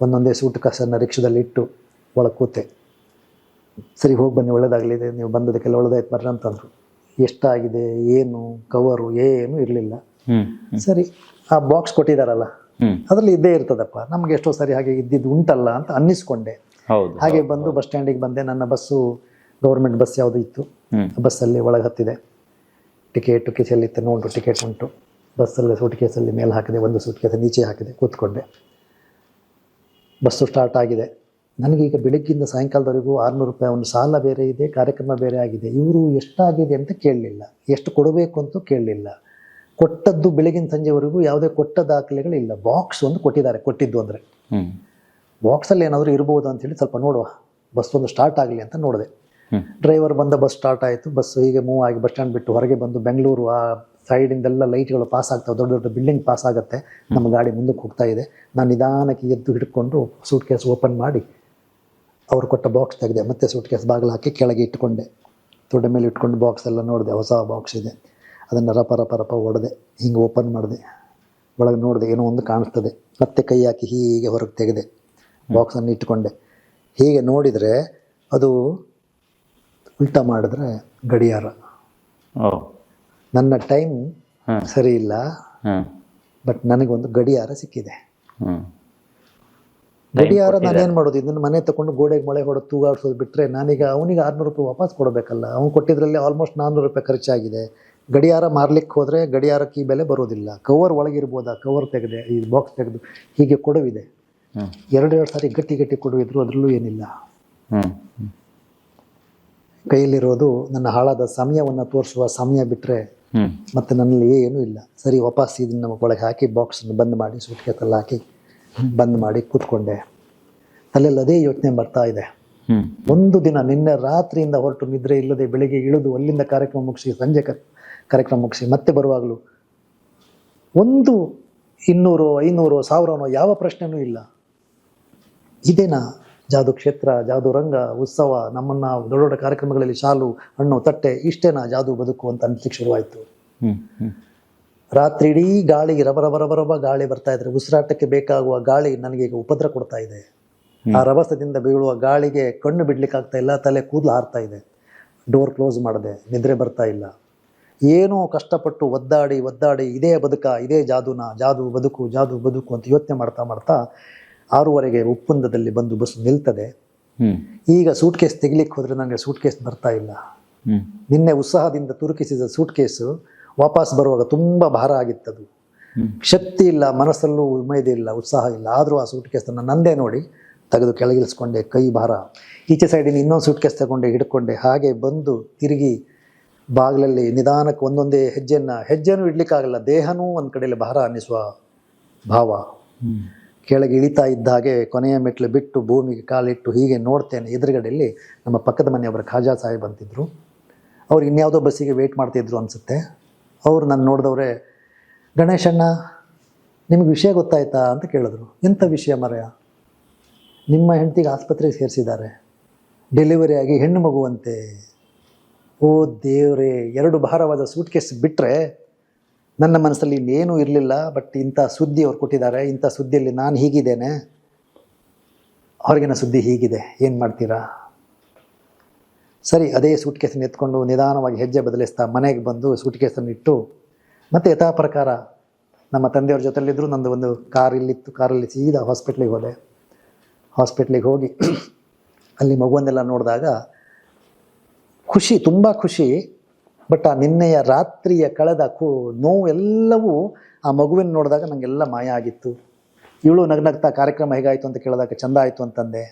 ಒಂದೊಂದೇ ಸೂಟ್ ಕಸನ್ನು ರಿಕ್ಷಾದಲ್ಲಿ ಇಟ್ಟು ಒಳಗೆ ಕೂತೆ. ಸರಿ ಹೋಗಿ ಬನ್ನಿ ಒಳ್ಳೇದಾಗಲಿದೆ ನೀವು ಬಂದದಕ್ಕೆಲ್ಲ ಒಳ್ಳೇದಾಯ್ತು ಬರ್ರಿ ಅಂತಂದರು ಎಷ್ಟಾಗಿದೆ ಏನು ಕವರು ಏನು ಇರಲಿಲ್ಲ. ಸರಿ ಆ ಬಾಕ್ಸ್ ಕೊಟ್ಟಿದ್ದಾರಲ್ಲ ಅದರಲ್ಲಿ ಇದ್ದೇ ಇರ್ತದಪ್ಪ. ನಮ್ಗೆ ಎಷ್ಟೋ ಸರಿ ಹಾಗೆ ಇದ್ದಿದ್ದು ಉಂಟಲ್ಲ ಅಂತ ಅನ್ನಿಸ್ಕೊಂಡೆ. ಹಾಗೆ ಬಂದು ಬಸ್ ಸ್ಟ್ಯಾಂಡಿಗೆ ಬಂದೆ. ನನ್ನ ಬಸ್ಸು ಗೌರ್ಮೆಂಟ್ ಬಸ್ ಯಾವುದು ಇತ್ತು. ಬಸ್ಸಲ್ಲಿ ಒಳಗೆ ಹತ್ತಿದೆ. ಟಿಕೆಟ್ ಕಿಸೆಯಲ್ಲಿತ್ತು ನೋಡು ಟಿಕೆಟ್ ಉಂಟು. ಬಸ್ಸಲ್ಲಿ ಸೂಟ್ ಕೇಸಲ್ಲಿ ಮೇಲೆ ಹಾಕಿದೆ ಒಂದು ಸೂಟ್ ಕೇಸ್ ನೀಚೆ ಹಾಕಿದೆ ಕೂತ್ಕೊಂಡೆ. ಬಸ್ಸು ಸ್ಟಾರ್ಟ್ ಆಗಿದೆ. ನನಗೀಗ ಬೆಳಗ್ಗಿಂದ ಸಾಯಂಕಾಲದವರೆಗೂ ಆರುನೂರು ರೂಪಾಯಿ ಒಂದು ಸಾಲ ಬೇರೆ ಇದೆ ಕಾರ್ಯಕ್ರಮ ಬೇರೆ ಆಗಿದೆ. ಇವರು ಎಷ್ಟಾಗಿದೆ ಅಂತ ಕೇಳಲಿಲ್ಲ. ಎಷ್ಟು ಕೊಡಬೇಕು ಅಂತೂ ಕೇಳಲಿಲ್ಲ. ಕೊಟ್ಟದ್ದು ಬೆಳಗಿನ ಸಂಜೆವರೆಗೂ ಯಾವುದೇ ಕೊಟ್ಟ ದಾಖಲೆಗಳಿಲ್ಲ. ಬಾಕ್ಸ್ ಒಂದು ಕೊಟ್ಟಿದ್ದಾರೆ ಕೊಟ್ಟಿದ್ದು ಅಂದರೆ. ಬಾಕ್ಸಲ್ಲಿ ಏನಾದರೂ ಇರ್ಬೋದು ಅಂತೇಳಿ ಸ್ವಲ್ಪ ನೋಡುವ. ಬಸ್ ಒಂದು ಸ್ಟಾರ್ಟ್ ಆಗಲಿ ಅಂತ ನೋಡಿದೆ. ಡ್ರೈವರ್ ಬಂದ ಬಸ್ ಸ್ಟಾರ್ಟ್ ಆಯಿತು. ಬಸ್ ಹೀಗೆ ಮೂವ್ ಆಗಿ ಬಸ್ ಸ್ಟ್ಯಾಂಡ್ ಬಿಟ್ಟು ಹೊರಗೆ ಬಂದು ಬೆಂಗಳೂರು ಆ ಸೈಡಿಂದೆಲ್ಲ ಲೈಟ್ಗಳು ಪಾಸ್ ಆಗ್ತಾವೆ. ದೊಡ್ಡ ದೊಡ್ಡ ಬಿಲ್ಡಿಂಗ್ ಪಾಸ್ ಆಗುತ್ತೆ. ನಮ್ಮ ಗಾಡಿ ಮುಂದಕ್ಕೆ ಹೋಗ್ತಾ ಇದೆ. ನಾನು ನಿಧಾನಕ್ಕೆ ಎದ್ದು ಹಿಡ್ಕೊಂಡು ಸೂಟ್ ಕೇಸ್ ಓಪನ್ ಮಾಡಿ ಅವ್ರು ಕೊಟ್ಟ ಬಾಕ್ಸ್ ತೆಗೆದೆ. ಮತ್ತೆ ಸೂಟ್ ಕೇಸ್ ಬಾಗಿಲು ಹಾಕಿ ಕೆಳಗೆ ಇಟ್ಕೊಂಡೆ. ತೊಡೆ ಮೇಲೆ ಇಟ್ಕೊಂಡು ಬಾಕ್ಸ್ ಎಲ್ಲ ನೋಡಿದೆ. ಹೊಸ ಬಾಕ್ಸ್ ಇದೆ. ಅದನ್ನು ರಪ ರಪ ರಪ ಹೊಡೆದೆ ಹಿಂಗೆ ಓಪನ್ ಮಾಡಿದೆ. ಒಳಗೆ ನೋಡಿದೆ ಏನೋ ಒಂದು ಕಾಣಿಸ್ತದೆ. ಮತ್ತೆ ಕೈ ಹಾಕಿ ಹೀಗೆ ಹೊರಗೆ ತೆಗೆದೆ ಬಾಕ್ಸನ್ನು ಇಟ್ಕೊಂಡೆ. ಹೀಗೆ ನೋಡಿದರೆ ಅದು ಉಲ್ಟಾ ಮಾಡಿದ್ರೆ ಗಡಿಯಾರ. ನನ್ನ ಟೈಮ್ ಸರಿ ಇಲ್ಲ ಬಟ್ ನನಗೊಂದು ಗಡಿಯಾರ ಸಿಕ್ಕಿದೆ. ಗಡಿಯಾರ ನಾನೇನು ಮಾಡೋದು? ಇದನ್ನು ಮನೆ ತಗೊಂಡು ಗೋಡೆಗೆ ಮೊಳೆ ಹೊಡೆದು ತೂಗಾಡಿಸೋದು ಬಿಟ್ಟರೆ ನಾನೀಗ ಅವನಿಗೆ ಆರ್ನೂರು ರೂಪಾಯಿ ವಾಪಸ್ ಕೊಡಬೇಕಲ್ಲ. ಅವ್ನು ಕೊಟ್ಟಿದ್ರಲ್ಲಿ ಆಲ್ಮೋಸ್ಟ್ ನಾನ್ನೂರು ರೂಪಾಯಿ ಖರ್ಚಾಗಿದೆ. ಗಡಿಯಾರ ಮಾರ್ಲಿಕ್ಕೆ ಹೋದರೆ ಗಡಿಯಾರಕ್ಕೆ ಈ ಬೆಲೆ ಬರೋದಿಲ್ಲ. ಕವರ್ ಒಳಗಿರ್ಬೋದಾ ಕವರ್ ತೆಗೆದೆ ಈ ಬಾಕ್ಸ್ ತೆಗೆದು ಹೀಗೆ ಕೊಡುವಿದೆ. ಎರಡೆರಡು ಸಾರಿ ಗಟ್ಟಿ ಗಟ್ಟಿ ಕೊಡುವಿದ್ರು ಅದರಲ್ಲೂ ಏನಿಲ್ಲ. ಕೈಯಲ್ಲಿರೋದು ನನ್ನ ಹಾಳಾದ ಸಮಯವನ್ನು ತೋರಿಸುವ ಸಮಯ ಬಿಟ್ಟರೆ ಮತ್ತೆ ನನ್ನಲ್ಲಿ ಏನೂ ಇಲ್ಲ. ಸರಿ ವಾಪಸ್ ಇದನ್ನ ಒಳಗೆ ಹಾಕಿ ಬಾಕ್ಸನ್ನು ಬಂದ್ ಮಾಡಿ ಸೂಟ್ ಕೇಸಲ್ಲಿ ಹಾಕಿ ಬಂದ್ ಮಾಡಿ ಕೂತ್ಕೊಂಡೆ. ತಲೆಯಲ್ಲಿ ಅದೇ ಯೋಚನೆ ಬರ್ತಾ ಇದೆ. ಒಂದು ದಿನ ನಿನ್ನೆ ರಾತ್ರಿಯಿಂದ ಹೊರಟು ನಿದ್ರೆ ಇಲ್ಲದೆ ಬೆಳಿಗ್ಗೆ ಇಳಿದು ಅಲ್ಲಿಂದ ಕಾರ್ಯಕ್ರಮ ಮುಗಿಸಿ ಸಂಜೆ ಕಾರ್ಯಕ್ರಮ ಮುಗಿಸಿ ಮತ್ತೆ ಬರುವಾಗಲೂ ಒಂದು ಇನ್ನೂರು ಐನೂರು ಸಾವಿರನೋ ಯಾವ ಪ್ರಶ್ನೆನೂ ಇಲ್ಲ. ಇದೇನಾ? ಜಾದು ಕ್ಷೇತ್ರ ಜಾದು ರಂಗ ಉತ್ಸವ ನಮ್ಮನ್ನ ದೊಡ್ಡ ದೊಡ್ಡ ಕಾರ್ಯಕ್ರಮಗಳಲ್ಲಿ ಶಾಲು ಹಣ್ಣು ತಟ್ಟೆ ಇಷ್ಟೇನಾ ಜಾದು ಬದುಕು ಅಂತ ಅನ್ಲಿಕ್ಕೆ ಶುರುವಾಯಿತು. ರಾತ್ರಿ ಇಡೀ ಗಾಳಿಗೆ ರಬ ರಬ ರಬ ರಬ ಗಾಳಿ ಬರ್ತಾ ಇದ್ರೆ ಉಸಿರಾಟಕ್ಕೆ ಬೇಕಾಗುವ ಗಾಳಿ ನನಗೆ ಈಗ ಉಪದ್ರ ಕೊಡ್ತಾ ಇದೆ. ಆ ರಭಸದಿಂದ ಬೀಳುವ ಗಾಳಿಗೆ ಕಣ್ಣು ಬಿಡ್ಲಿಕ್ಕೆ ಆಗ್ತಾ ಇಲ್ಲ ತಲೆ ಕೂದಲು ಹಾರ್ತಾ ಇದೆ. ಡೋರ್ ಕ್ಲೋಸ್ ಮಾಡಿದೆ ನಿದ್ರೆ ಬರ್ತಾ ಇಲ್ಲ. ಏನೋ ಕಷ್ಟಪಟ್ಟು ಒದ್ದಾಡಿ ಒದ್ದಾಡಿ ಇದೇ ಬದುಕ ಇದೇ ಜಾದುನ ಜಾದು ಬದುಕು ಜಾದು ಬದುಕು ಅಂತ ಯೋಚನೆ ಮಾಡ್ತಾ ಮಾಡ್ತಾ ಆರೂವರೆಗೆ ಒಪ್ಪಂದದಲ್ಲಿ ಬಂದು ಬಸ್ ನಿಲ್ತದೆ. ಈಗ ಸೂಟ್ ಕೇಸ್ ತೆಗಿಲಿಕ್ಕೆ ಹೋದರೆ ನನಗೆ ಸೂಟ್ ಕೇಸ್ ಬರ್ತಾ ಇಲ್ಲ. ನಿನ್ನೆ ಉತ್ಸಾಹದಿಂದ ತುರುಕಿಸಿದ ಸೂಟ್ ಕೇಸು ವಾಪಸ್ ಬರುವಾಗ ತುಂಬ ಭಾರ ಆಗಿತ್ತದು. ಶಕ್ತಿ ಇಲ್ಲ ಮನಸ್ಸಲ್ಲೂ ಉಮೇದಿ ಇಲ್ಲ ಉತ್ಸಾಹ ಇಲ್ಲ. ಆದರೂ ಆ ಸೂಟ್ ಕೇಸನ್ನು ನಂದೇ ನೋಡಿ ತೆಗೆದು ಕೆಳಗಿಳಿಸ್ಕೊಂಡೆ ಕೈ ಭಾರ. ಈಚೆ ಸೈಡಿನ ಇನ್ನೊಂದು ಸೂಟ್ ಕೇಸ್ ತಗೊಂಡೆ ಹಿಡ್ಕೊಂಡೆ. ಹಾಗೆ ಬಂದು ತಿರುಗಿ ಬಾಗಿಲಲ್ಲಿ ನಿಧಾನಕ್ಕೆ ಒಂದೊಂದೇ ಹೆಜ್ಜೆಯನ್ನು ಹೆಜ್ಜೆನೂ ಇಡ್ಲಿಕ್ಕಾಗಲ್ಲ ದೇಹನೂ ಒಂದು ಕಡೆಯಲ್ಲಿ ಭಾರ ಅನ್ನಿಸುವ ಭಾವ. ಕೆಳಗೆ ಇಳಿತಾ ಇದ್ದ ಹಾಗೆ ಕೊನೆಯ ಮೆಟ್ಲು ಬಿಟ್ಟು ಭೂಮಿಗೆ ಕಾಲಿಟ್ಟು ಹೀಗೆ ನೋಡ್ತೇನೆ. ಎದುರುಗಡೆಯಲ್ಲಿ ನಮ್ಮ ಪಕ್ಕದ ಮನೆಯವರ ಖಾಜಾ ಸಾಹೇಬ್ ಅಂತಿದ್ರು. ಅವ್ರು ಇನ್ಯಾವುದೋ ಬಸ್ಸಿಗೆ ವೆಯ್ಟ್ ಮಾಡ್ತಿದ್ರು ಅನಿಸುತ್ತೆ. ಅವರು ನಾನು ನೋಡಿದವ್ರೆ ಗಣೇಶಣ್ಣ ನಿಮಗೆ ವಿಷಯ ಗೊತ್ತಾಯ್ತಾ? ಅಂತ ಕೇಳಿದ್ರು. ಎಂಥ ವಿಷಯ ಮರೆಯ? ನಿಮ್ಮ ಹೆಂಡತಿಗೆ ಆಸ್ಪತ್ರೆಗೆ ಸೇರಿಸಿದ್ದಾರೆ. ಡೆಲಿವರಿ ಆಗಿ ಹೆಣ್ಣು ಮಗುವಂತೆ. ಓ ದೇವರೇ, ಎರಡು ಭಾರವಾದ ಸೂಟ್ ಕೇಸ್ ಬಿಟ್ಟರೆ ನನ್ನ ಮನಸ್ಸಲ್ಲಿ ಇನ್ನೇನೂ ಇರಲಿಲ್ಲ, ಬಟ್ ಇಂಥ ಸುದ್ದಿ ಅವ್ರು ಕೊಟ್ಟಿದ್ದಾರೆ, ಇಂಥ ಸುದ್ದಿಯಲ್ಲಿ ನಾನು ಹೀಗಿದ್ದೇನೆ. ಅವ್ರಿಗಿನ ಸುದ್ದಿ ಹೀಗಿದೆ, ಏನು ಮಾಡ್ತೀರಾ? ಸರಿ, ಅದೇ ಸೂಟ್ ಕೇಸನ್ನು ಎತ್ಕೊಂಡು ನಿಧಾನವಾಗಿ ಹೆಜ್ಜೆ ಬದಲಿಸ್ತಾ ಮನೆಗೆ ಬಂದು ಸೂಟ್ ಕೇಸನ್ನು ಇಟ್ಟು, ಮತ್ತು ಯಥಾ ಪ್ರಕಾರ ನಮ್ಮ ತಂದೆಯವ್ರ ಜೊತೆಲಿದ್ದರು ನಂದು ಒಂದು ಕಾರ್ ಇಲ್ಲಿತ್ತು, ಕಾರಲ್ಲಿ ಸೀದಾ ಹಾಸ್ಪಿಟ್ಲಿಗೆ ಹೋದೆ. ಹಾಸ್ಪಿಟ್ಲಿಗೆ ಹೋಗಿ, ಅಲ್ಲಿ ಮಗುವನ್ನೆಲ್ಲ ನೋಡಿದಾಗ ಖುಷಿ ತುಂಬ ಖುಷಿ. ಬಟ್ ಆ ನಿನ್ನೆಯ ರಾತ್ರಿಯ ಕಳೆದ ಕು ನೋವು ಎಲ್ಲವೂ ಆ ಮಗುವಿನ ನೋಡಿದಾಗ ನನಗೆಲ್ಲ ಮಾಯ ಆಗಿತ್ತು. ಇವಳು ನಗ್ನಗ್ತಾ ಕಾರ್ಯಕ್ರಮ ಹೇಗಾಯಿತು ಅಂತ ಕೇಳಿದಾಗ ಚಂದ ಆಯಿತು ಅಂತಂದೆ.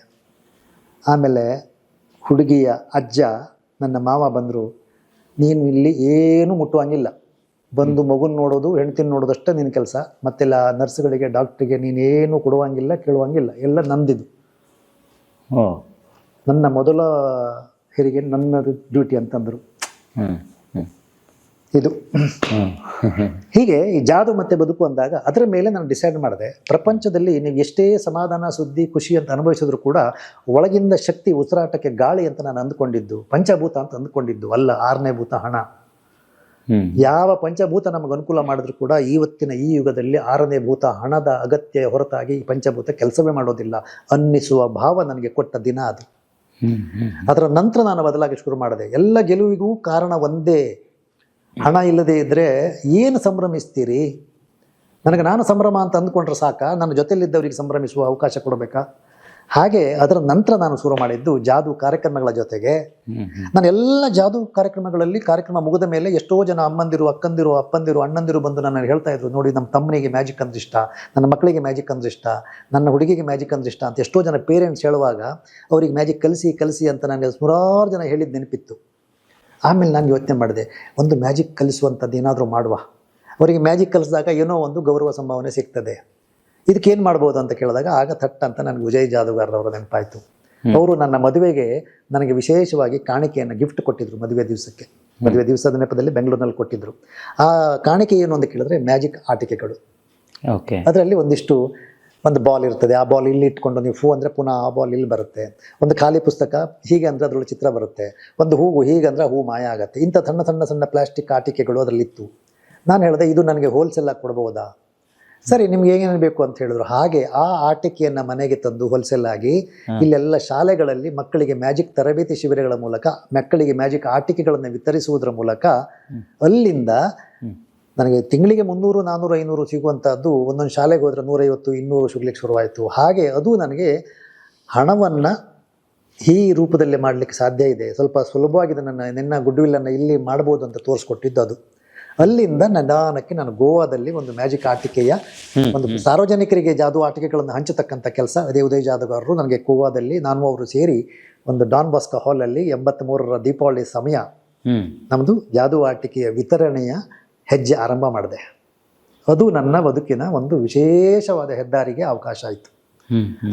ಆಮೇಲೆ ಹುಡುಗಿಯ ಅಜ್ಜ ನನ್ನ ಮಾವ ಬಂದರು ನೀನು ಇಲ್ಲಿ ಏನೂ ಮುಟ್ಟುವಂಗಿಲ್ಲ. ಬಂದು ಮಗುನ ನೋಡೋದು ಹೆಣ್ತಿನ ನೋಡೋದಷ್ಟೇ ನಿನ್ನ ಕೆಲಸ. ಮತ್ತೆಲ್ಲ ನರ್ಸ್ಗಳಿಗೆ ಡಾಕ್ಟ್ರಿಗೆ ನೀನೇನು ಕೊಡುವಂಗಿಲ್ಲ ಕೇಳುವಂಗಿಲ್ಲ. ಎಲ್ಲ ನಂದಿದು ಓ ನನ್ನ ಮೊದಲ ಹೆರಿಗೆ ನನ್ನದು ಡ್ಯೂಟಿ ಅಂತಂದರು. ಇದು. ಹೀಗೆ ಈ ಜಾದು ಮತ್ತೆ ಬದುಕು ಅಂದಾಗ ಅದರ ಮೇಲೆ ನಾನು ಡಿಸೈಡ್ ಮಾಡಿದೆ. ಪ್ರಪಂಚದಲ್ಲಿ ನೀವು ಎಷ್ಟೇ ಸಮಾಧಾನ ಸುದ್ದಿ ಖುಷಿ ಅಂತ ಅನುಭವಿಸಿದ್ರು ಕೂಡ ಒಳಗಿಂದ ಶಕ್ತಿ ಉಸಿರಾಟಕ್ಕೆ ಗಾಳಿ ಅಂತ ನಾನು ಅಂದ್ಕೊಂಡಿದ್ದು ಪಂಚಭೂತ ಅಂತ ಅಂದ್ಕೊಂಡಿದ್ದು ಅಲ್ಲ ಆರನೇ ಭೂತ ಹಣ. ಯಾವ ಪಂಚಭೂತ ನಮಗೆ ಅನುಕೂಲ ಮಾಡಿದ್ರು ಕೂಡ ಇವತ್ತಿನ ಈ ಯುಗದಲ್ಲಿ ಆರನೇ ಭೂತ ಹಣದ ಅಗತ್ಯ ಹೊರತಾಗಿ ಈ ಪಂಚಭೂತ ಕೆಲಸವೇ ಮಾಡೋದಿಲ್ಲ. ಅನ್ನಿಸುವ ಭಾವ ನನಗೆ ಕೊಟ್ಟ ದಿನ ಅದು. ಅದರ ನಂತರ ನಾನು ಬದಲಾಗಿ ಶುರು ಮಾಡಿದೆ. ಎಲ್ಲ ಗೆಲುವಿಗೂ ಕಾರಣ ಒಂದೇ. ಹಣ ಇಲ್ಲದೆ ಇದ್ದರೆ ಏನು ಸಂಭ್ರಮಿಸ್ತೀರಿ? ನನಗೆ ನಾನು ಸಂಭ್ರಮ ಅಂತ ಅಂದ್ಕೊಂಡ್ರೆ ಸಾಕ? ನನ್ನ ಜೊತೆಲಿದ್ದವರಿಗೆ ಸಂಭ್ರಮಿಸುವ ಅವಕಾಶ ಕೊಡಬೇಕಾ? ಹಾಗೆ ಅದರ ನಂತರ ನಾನು ಶುರು ಮಾಡಿದ್ದು ಜಾದು ಕಾರ್ಯಕ್ರಮಗಳ ಜೊತೆಗೆ. ನಾನು ಎಲ್ಲ ಜಾದು ಕಾರ್ಯಕ್ರಮಗಳಲ್ಲಿ ಕಾರ್ಯಕ್ರಮ ಮುಗಿದ ಮೇಲೆ ಎಷ್ಟೋ ಜನ ಅಮ್ಮಂದಿರು ಅಕ್ಕಂದಿರು ಅಪ್ಪಂದಿರು ಅಣ್ಣಂದಿರು ಬಂದು ನನ್ನ ಹೇಳ್ತಾ ಇದ್ರು ನೋಡಿ ನಮ್ಮ ತಮ್ಮನಿಗೆ ಮ್ಯಾಜಿಕ್ ಅಂದ್ರೆ ಇಷ್ಟ ನನ್ನ ಮಕ್ಕಳಿಗೆ ಮ್ಯಾಜಿಕ್ ಅಂದ್ರೆ ಇಷ್ಟ ನನ್ನ ಹುಡುಗಿಗೆ ಮ್ಯಾಜಿಕ್ ಅಂದ್ರೆ ಇಷ್ಟ ಅಂತ ಎಷ್ಟೋ ಜನ ಪೇರೆಂಟ್ಸ್ ಹೇಳುವಾಗ ಅವ್ರಿಗೆ ಮ್ಯಾಜಿಕ್ ಕಲಿಸಿ ಕಲಿಸಿ ಅಂತ ನನಗೆ ಸುಮಾರು ಜನ ಹೇಳಿದ್ದು ನೆನಪಿತ್ತು. ಆಮೇಲೆ ನಾನು ಯೋಚನೆ ಮಾಡಿದೆ ಒಂದು ಮ್ಯಾಜಿಕ್ ಕಲಿಸುವಂಥದ್ದು ಏನಾದರೂ ಮಾಡುವ? ಅವರಿಗೆ ಮ್ಯಾಜಿಕ್ ಕಲಿಸಿದಾಗ ಏನೋ ಒಂದು ಗೌರವ ಸಂಭಾವನೆ ಸಿಗ್ತದೆ. ಇದಕ್ಕೇನು ಮಾಡ್ಬೋದು ಅಂತ ಕೇಳಿದಾಗ ಆಗ ಥಟ್ ಅಂತ ನನಗೆ ವಿಜಯ್ ಜಾದೂಗಾರರವರ ನೆನಪಾಯಿತು. ಅವರು ನನ್ನ ಮದುವೆಗೆ ನನಗೆ ವಿಶೇಷವಾಗಿ ಕಾಣಿಕೆಯನ್ನು ಗಿಫ್ಟ್ ಕೊಟ್ಟಿದ್ರು ಮದುವೆ ದಿವಸಕ್ಕೆ. ಮದುವೆ ದಿವಸದ ನೆಪದಲ್ಲಿ ಬೆಂಗಳೂರಿನಲ್ಲಿ ಕೊಟ್ಟಿದ್ರು. ಆ ಕಾಣಿಕೆ ಏನು ಅಂತ ಕೇಳಿದ್ರೆ ಮ್ಯಾಜಿಕ್ ಆಟಿಕೆಗಳು. ಓಕೆ. ಅದರಲ್ಲಿ ಒಂದಿಷ್ಟು ಒಂದು ಬಾಲ್ ಇರ್ತದೆ ಆ ಬಾಲ್ ಇಲ್ಲಿ ಇಟ್ಕೊಂಡು ನೀವು ಫೂ ಅಂದರೆ ಪುನಃ ಆ ಬಾಲ್ ಇಲ್ಲಿ ಬರುತ್ತೆ. ಒಂದು ಖಾಲಿ ಪುಸ್ತಕ ಹೀಗೆ ಅಂದರೆ ಅದರೊಳಗೆ ಚಿತ್ರ ಬರುತ್ತೆ. ಒಂದು ಹೂವು ಹೀಗೆ ಹೀಗಂದ್ರೆ ಹೂ ಮಾಯ ಆಗುತ್ತೆ. ಇಂಥ ಸಣ್ಣ ಸಣ್ಣ ಸಣ್ಣ ಪ್ಲಾಸ್ಟಿಕ್ ಆಟಿಕೆಗಳು ಅದರಲ್ಲಿತ್ತು. ನಾನು ಹೇಳಿದೆ ಇದು ನನಗೆ ಹೋಲ್ಸೇಲಾಗಿ ಕೊಡ್ಬೋದಾ? ಸರಿ ನಿಮ್ಗೆ ಏನೇನು ಬೇಕು ಅಂತ ಹೇಳಿದ್ರು. ಹಾಗೆ ಆ ಆಟಿಕೆಯನ್ನ ಮನೆಗೆ ತಂದು ಹೋಲ್ಸೇಲ್ ಆಗಿ ಇಲ್ಲೆಲ್ಲ ಶಾಲೆಗಳಲ್ಲಿ ಮಕ್ಕಳಿಗೆ ಮ್ಯಾಜಿಕ್ ತರಬೇತಿ ಶಿಬಿರಗಳ ಮೂಲಕ ಮಕ್ಕಳಿಗೆ ಮ್ಯಾಜಿಕ್ ಆಟಿಕೆಗಳನ್ನು ವಿತರಿಸುವುದರ ಮೂಲಕ ಅಲ್ಲಿಂದ ನನಗೆ ತಿಂಗಳಿಗೆ ಮುನ್ನೂರು ನಾನ್ನೂರು ಐನೂರು ಸಿಗುವಂಥದ್ದು ಒಂದೊಂದು ಶಾಲೆಗೆ ಹೋದ್ರೆ ನೂರೈವತ್ತು ಇನ್ನೂರು ಸಿಗ್ಲಿಕ್ಕೆ ಶುರುವಾಯಿತು. ಹಾಗೆ ಅದು ನನಗೆ ಹಣವನ್ನ ಈ ರೂಪದಲ್ಲಿ ಮಾಡಲಿಕ್ಕೆ ಸಾಧ್ಯ ಇದೆ. ಸ್ವಲ್ಪ ಸುಲಭವಾಗಿ ನನ್ನ ನಿನ್ನ ಗುಡ್ವಿಲ್ಲನ್ನು ಇಲ್ಲಿ ಮಾಡ್ಬೋದು ಅಂತ ತೋರಿಸ್ಕೊಟ್ಟಿದ್ದು ಅದು. ಅಲ್ಲಿಂದ ನಿಧಾನಕ್ಕೆ ನಾನು ಗೋವಾದಲ್ಲಿ ಒಂದು ಮ್ಯಾಜಿಕ್ ಆಟಿಕೆಯ ಒಂದು ಸಾರ್ವಜನಿಕರಿಗೆ ಜಾದು ಆಟಿಕೆಗಳನ್ನು ಹಂಚತಕ್ಕಂಥ ಕೆಲಸ ಅದೇ ಉದಯ ಜಾದೂಗಾರರು ನನಗೆ ಗೋವಾದಲ್ಲಿ ನಾನು ಅವರು ಸೇರಿ ಒಂದು ಡಾನ್ ಬಾಸ್ಕೋ ಹಾಲಲ್ಲಿ ಎಂಬತ್ತ್ಮೂರರ ದೀಪಾವಳಿ ಸಮಯ ನಮ್ಮದು ಜಾದು ಆಟಿಕೆಯ ವಿತರಣೆಯ ಹೆಜ್ಜೆ ಆರಂಭ ಮಾಡಿದೆ. ಅದು ನನ್ನ ಬದುಕಿನ ಒಂದು ವಿಶೇಷವಾದ ಹೆದ್ದಾರಿಗೆ ಅವಕಾಶ ಆಯಿತು.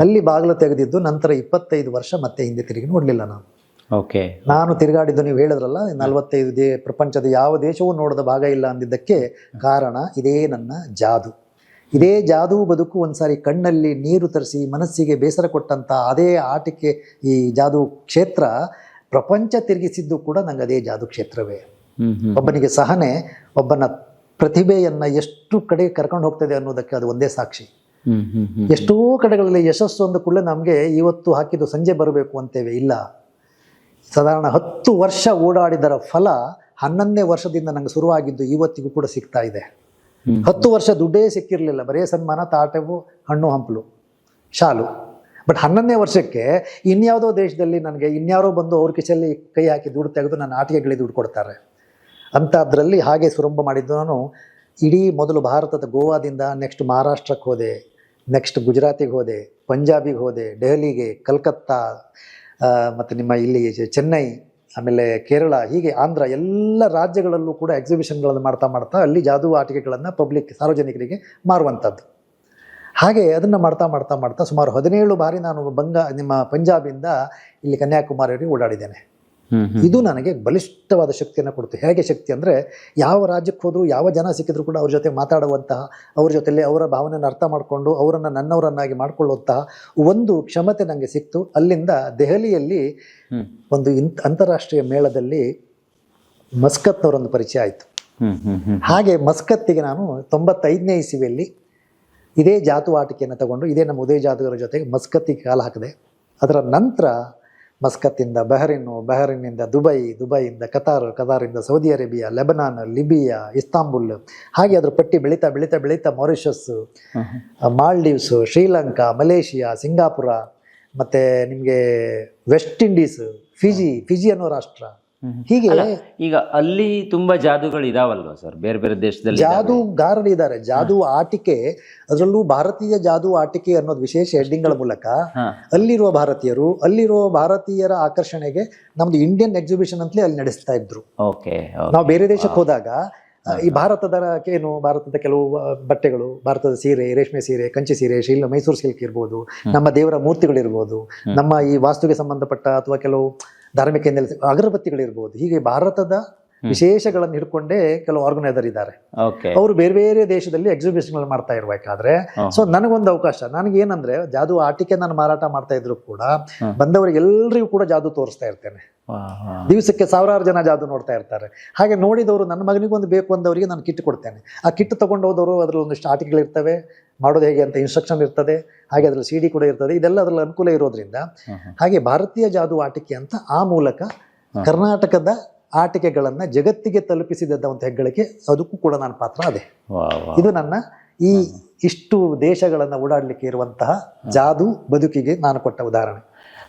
ಅಲ್ಲಿ ಬಾಗಿಲು ತೆಗೆದಿದ್ದು ನಂತರ ಇಪ್ಪತ್ತೈದು ವರ್ಷ ಮತ್ತೆ ಹಿಂದೆ ತಿರುಗಿ ನೋಡಲಿಲ್ಲ ನಾನು. ಓಕೆ. ನಾನು ತಿರುಗಾಡಿದ್ದು ನೀವು ಹೇಳಿದ್ರಲ್ಲ ನಲವತ್ತೈದು ದೇ ಪ್ರಪಂಚದ ಯಾವ ದೇಶವೂ ನೋಡದ ಭಾಗ ಇಲ್ಲ ಅಂದಿದ್ದಕ್ಕೆ ಕಾರಣ ಇದೇ ನನ್ನ ಜಾದು. ಇದೇ ಜಾದು ಬದುಕು ಒಂದ್ಸಾರಿ ಕಣ್ಣಲ್ಲಿ ನೀರು ತರಿಸಿ ಮನಸ್ಸಿಗೆ ಬೇಸರ ಕೊಟ್ಟಂತ ಅದೇ ಆಟಿಕೆ ಈ ಜಾದು ಕ್ಷೇತ್ರ ಪ್ರಪಂಚ ತಿರುಗಿಸಿದ್ದು ಕೂಡ ನಂಗೆ ಅದೇ ಜಾದು ಕ್ಷೇತ್ರವೇ. ಒಬ್ಬನಿಗೆ ಸಹನೆ ಒಬ್ಬನ ಪ್ರತಿಭೆಯನ್ನು ಎಷ್ಟು ಕಡೆ ಕರ್ಕೊಂಡು ಹೋಗ್ತದೆ ಅನ್ನೋದಕ್ಕೆ ಅದು ಒಂದೇ ಸಾಕ್ಷಿ. ಎಷ್ಟೋ ಕಡೆಗಳಲ್ಲಿ ಯಶಸ್ಸು ಅಂದ ಕೂಡಲೇ ನಮಗೆ ಇವತ್ತು ಹಾಕಿದ್ದು ಸಂಜೆ ಬರಬೇಕು ಅಂತೇವೆ ಇಲ್ಲ. ಸಾಧಾರಣ ಹತ್ತು ವರ್ಷ ಓಡಾಡಿದರ ಫಲ ಹನ್ನೊಂದನೇ ವರ್ಷದಿಂದ ನಂಗೆ ಶುರುವಾಗಿದ್ದು ಇವತ್ತಿಗೂ ಕೂಡ ಸಿಗ್ತಾ ಇದೆ. ಹತ್ತು ವರ್ಷ ದುಡ್ಡೇ ಸಿಕ್ಕಿರಲಿಲ್ಲ. ಬರೇ ಸನ್ಮಾನ ತಾಟವು ಹಣ್ಣು ಹಂಪಲು ಶಾಲು. ಬಟ್ ಹನ್ನೊಂದನೇ ವರ್ಷಕ್ಕೆ ಇನ್ಯಾವುದೋ ದೇಶದಲ್ಲಿ ನನಗೆ ಇನ್ಯಾರೋ ಬಂದು ಅವ್ರ ಕಿಶಲ್ಲಿ ಕೈ ಹಾಕಿ ದುಡ್ಡು ತೆಗೆದು ನನ್ನ ಆಟಿಕೆಗಳಿಗೆ ದುಡ್ಡು ಕೊಡ್ತಾರೆ. ಅಂಥದ್ರಲ್ಲಿ ಹಾಗೆ ಸುರಂಭ ಮಾಡಿದ್ದು ನಾನು ಇಡೀ ಮೊದಲು ಭಾರತದ ಗೋವಾದಿಂದ ನೆಕ್ಸ್ಟ್ ಮಹಾರಾಷ್ಟ್ರಕ್ಕೆ ಹೋದೆ ನೆಕ್ಸ್ಟ್ ಗುಜರಾತಿಗೆ ಹೋದೆ ಪಂಜಾಬಿಗೆ ಹೋದೆ ದೆಹಲಿಗೆ ಕಲ್ಕತ್ತಾ ಮತ್ತು ನಿಮ್ಮ ಇಲ್ಲಿ ಚೆನ್ನೈ, ಆಮೇಲೆ ಕೇರಳ, ಹೀಗೆ ಆಂಧ್ರ ಎಲ್ಲ ರಾಜ್ಯಗಳಲ್ಲೂ ಕೂಡ ಎಕ್ಸಿಬಿಷನ್ಗಳನ್ನು ಮಾಡ್ತಾ ಮಾಡ್ತಾ ಅಲ್ಲಿ ಜಾದು ಆಟಿಕೆಗಳನ್ನು ಪಬ್ಲಿಕ್ ಸಾರ್ವಜನಿಕರಿಗೆ ಮಾರುವಂಥದ್ದು. ಹಾಗೆ ಅದನ್ನು ಮಾಡ್ತಾ ಮಾಡ್ತಾ ಮಾಡ್ತಾ ಸುಮಾರು ಹದಿನೇಳು ಬಾರಿ ನಾನು ಬಂಗ ನಿಮ್ಮ ಪಂಜಾಬಿಂದ ಇಲ್ಲಿ ಕನ್ಯಾಕುಮಾರಿಯವರಿಗೆ ಓಡಾಡಿದ್ದೇನೆ. ಇದು ನನಗೆ ಬಲಿಷ್ಠವಾದ ಶಕ್ತಿಯನ್ನು ಕೊಡ್ತು ಹೇಗೆ ಶಕ್ತಿ ಅಂದರೆ ಯಾವ ರಾಜ್ಯಕ್ಕೆ ಹೋದರೂ ಯಾವ ಜನ ಸಿಕ್ಕಿದ್ರು ಕೂಡ ಅವ್ರ ಜೊತೆ ಮಾತಾಡುವಂತಹ ಅವ್ರ ಜೊತೆಲಿ ಅವರ ಭಾವನೆಯನ್ನು ಅರ್ಥ ಮಾಡಿಕೊಂಡು ಅವರನ್ನು ನನ್ನವರನ್ನಾಗಿ ಮಾಡಿಕೊಳ್ಳುವಂತಹ ಒಂದು ಕ್ಷಮತೆ ನನಗೆ ಸಿಕ್ತು. ಅಲ್ಲಿಂದ ದೆಹಲಿಯಲ್ಲಿ ಒಂದು ಇಂತ್ ಅಂತಾರಾಷ್ಟ್ರೀಯ ಮೇಳದಲ್ಲಿ ಮಸ್ಕತ್ನವರೊಂದು ಪರಿಚಯ ಆಯಿತು. ಹಾಗೆ ಮಸ್ಕತ್ತಿಗೆ ನಾನು ತೊಂಬತ್ತೈದನೇ ಇಸವಿಯಲ್ಲಿ ಇದೇ ಜಾತುವಾಟಿಕೆಯನ್ನು ತಗೊಂಡು ಇದೇ ನಮ್ಮ ಉದಯ ಜಾದೂಗರ ಜೊತೆಗೆ ಮಸ್ಕತ್ತಿಗೆ ಕಾಲ ಹಾಕಿದೆ. ಅದರ ನಂತರ ಮಸ್ಕತ್ತಿಂದ ಬಹರಿನ್ನು ಬಹರಿನ್ನಿಂದ ದುಬೈ ದುಬೈಯಿಂದ Qatar ಕತಾರಿಂದ Saudi Arabia Lebanon Libya Istanbul ಹಾಗೆ ಅದರ ಪಟ್ಟಿ ಬೆಳೀತಾ ಬೆಳೀತಾ ಬೆಳೀತಾ Mauritius Maldives Sri Lanka Malaysia Singapore ಮತ್ತು ನಿಮಗೆ ವೆಸ್ಟ್ ಇಂಡೀಸ್ ಫಿಜಿ ಫಿಜಿ ಅನ್ನೋ ರಾಷ್ಟ್ರ. ಹೀಗೆ ಈಗ ಅಲ್ಲಿ ತುಂಬಾ ಜಾದುಗಳು ಇದಾವಲ್ವಾ ಸರ್? ಬೇರೆ ಬೇರೆ ದೇಶದಲ್ಲಿ ಜಾದೂಗಾರರಿದ್ದಾರೆ ಜಾದು ಆಟಿಕೆ ಅದರಲ್ಲೂ ಭಾರತೀಯ ಜಾದು ಆಟಿಕೆ ಅನ್ನೋದು ವಿಶೇಷ ಹೆಡ್ಡಿಂಗ್ಗಳ ಮೂಲಕ ಅಲ್ಲಿರುವ ಭಾರತೀಯರು ಅಲ್ಲಿರುವ ಭಾರತೀಯರ ಆಕರ್ಷಣೆಗೆ ನಮ್ದು ಇಂಡಿಯನ್ ಎಕ್ಸಿಬಿಷನ್ ಅಂತಲೇ ಅಲ್ಲಿ ನಡೆಸ್ತಾ ಇದ್ರು. ಓಕೆ ನಾವು ಬೇರೆ ದೇಶಕ್ಕೆ ಹೋದಾಗ ಈ ಭಾರತದ ಏನು ಭಾರತದ ಕೆಲವು ಬಟ್ಟೆಗಳು ಭಾರತದ ಸೀರೆ ರೇಷ್ಮೆ ಸೀರೆ ಕಂಚಿ ಸೀರೆ ಶೀಲ ಮೈಸೂರು ಸಿಲ್ಕ್ ಇರ್ಬೋದು ನಮ್ಮ ದೇವರ ಮೂರ್ತಿಗಳಿರ್ಬೋದು ನಮ್ಮ ಈ ವಾಸ್ತುಗೆ ಸಂಬಂಧಪಟ್ಟ ಅಥವಾ ಕೆಲವು ಧಾರ್ಮಿಕ ಹಿನ್ನೆಲೆ ಅಗರಬತ್ತಿಗಳಿರ್ಬೋದು ಹೀಗೆ ಭಾರತದ ವಿಶೇಷಗಳನ್ನು ಹಿಡ್ಕೊಂಡೇ ಕೆಲವು ಆರ್ಗನೈಸರ್ ಇದ್ದಾರೆ. ಅವರು ಬೇರೆ ಬೇರೆ ದೇಶದಲ್ಲಿ ಎಕ್ಸಿಬಿಷನ್ ಮಾಡ್ತಾ ಇರ್ಬೇಕಾದ್ರೆ ಸೊ ನನಗೊಂದು ಅವಕಾಶ ನನಗೆ ಏನಂದ್ರೆ ಜಾದು ಆಟಿಕೆ ನಾನು ಮಾರಾಟ ಮಾಡ್ತಾ ಇದ್ರು ಕೂಡ ಬಂದವರಿಗೆ ಎಲ್ಲರಿಗೂ ಕೂಡ ಜಾದು ತೋರಿಸ್ತಾ ಇರ್ತೇನೆ. ದಿವಸಕ್ಕೆ ಸಾವಿರಾರು ಜನ ಜಾದು ನೋಡ್ತಾ ಇರ್ತಾರೆ. ಹಾಗೆ ನೋಡಿದವರು ನನ್ನ ಮಗನಿಗೊಂದು ಬೇಕು ಅಂದವರಿಗೆ ನಾನು ಕಿಟ್ ಕೊಡ್ತೇನೆ. ಆ ಕಿಟ್ ತಗೊಂಡು ಹೋದವರು ಅದರಲ್ಲಿ ಒಂದಿಷ್ಟು ಆಟಿಕೆಗಳಿರ್ತವೆ ಮಾಡೋದು ಹೇಗೆ ಅಂತ ಇನ್ಸ್ಟ್ರಕ್ಷನ್ ಇರ್ತದೆ ಹಾಗೆ ಅದರಲ್ಲಿ ಸಿ ಡಿ ಕೂಡ ಇರ್ತದೆ ಇದೆಲ್ಲ ಅದರಲ್ಲಿ ಅನುಕೂಲ ಇರೋದ್ರಿಂದ ಹಾಗೆ ಭಾರತೀಯ ಜಾದು ಆಟಿಕೆ ಅಂತ ಆ ಮೂಲಕ ಕರ್ನಾಟಕದ ಆಟಿಕೆಗಳನ್ನು ಜಗತ್ತಿಗೆ ತಲುಪಿಸಿದಂಥ ಹೆಗ್ಗಳಿಕೆ ಅದಕ್ಕೂ ಕೂಡ ನಾನು ಪಾತ್ರ ಅದೇ. ಇದು ನನ್ನ ಈ ಇಷ್ಟು ದೇಶಗಳನ್ನು ಓಡಾಡಲಿಕ್ಕೆ ಇರುವಂತಹ ಜಾದು ಬದುಕಿಗೆ ನಾನು ಕೊಟ್ಟ ಉದಾಹರಣೆ.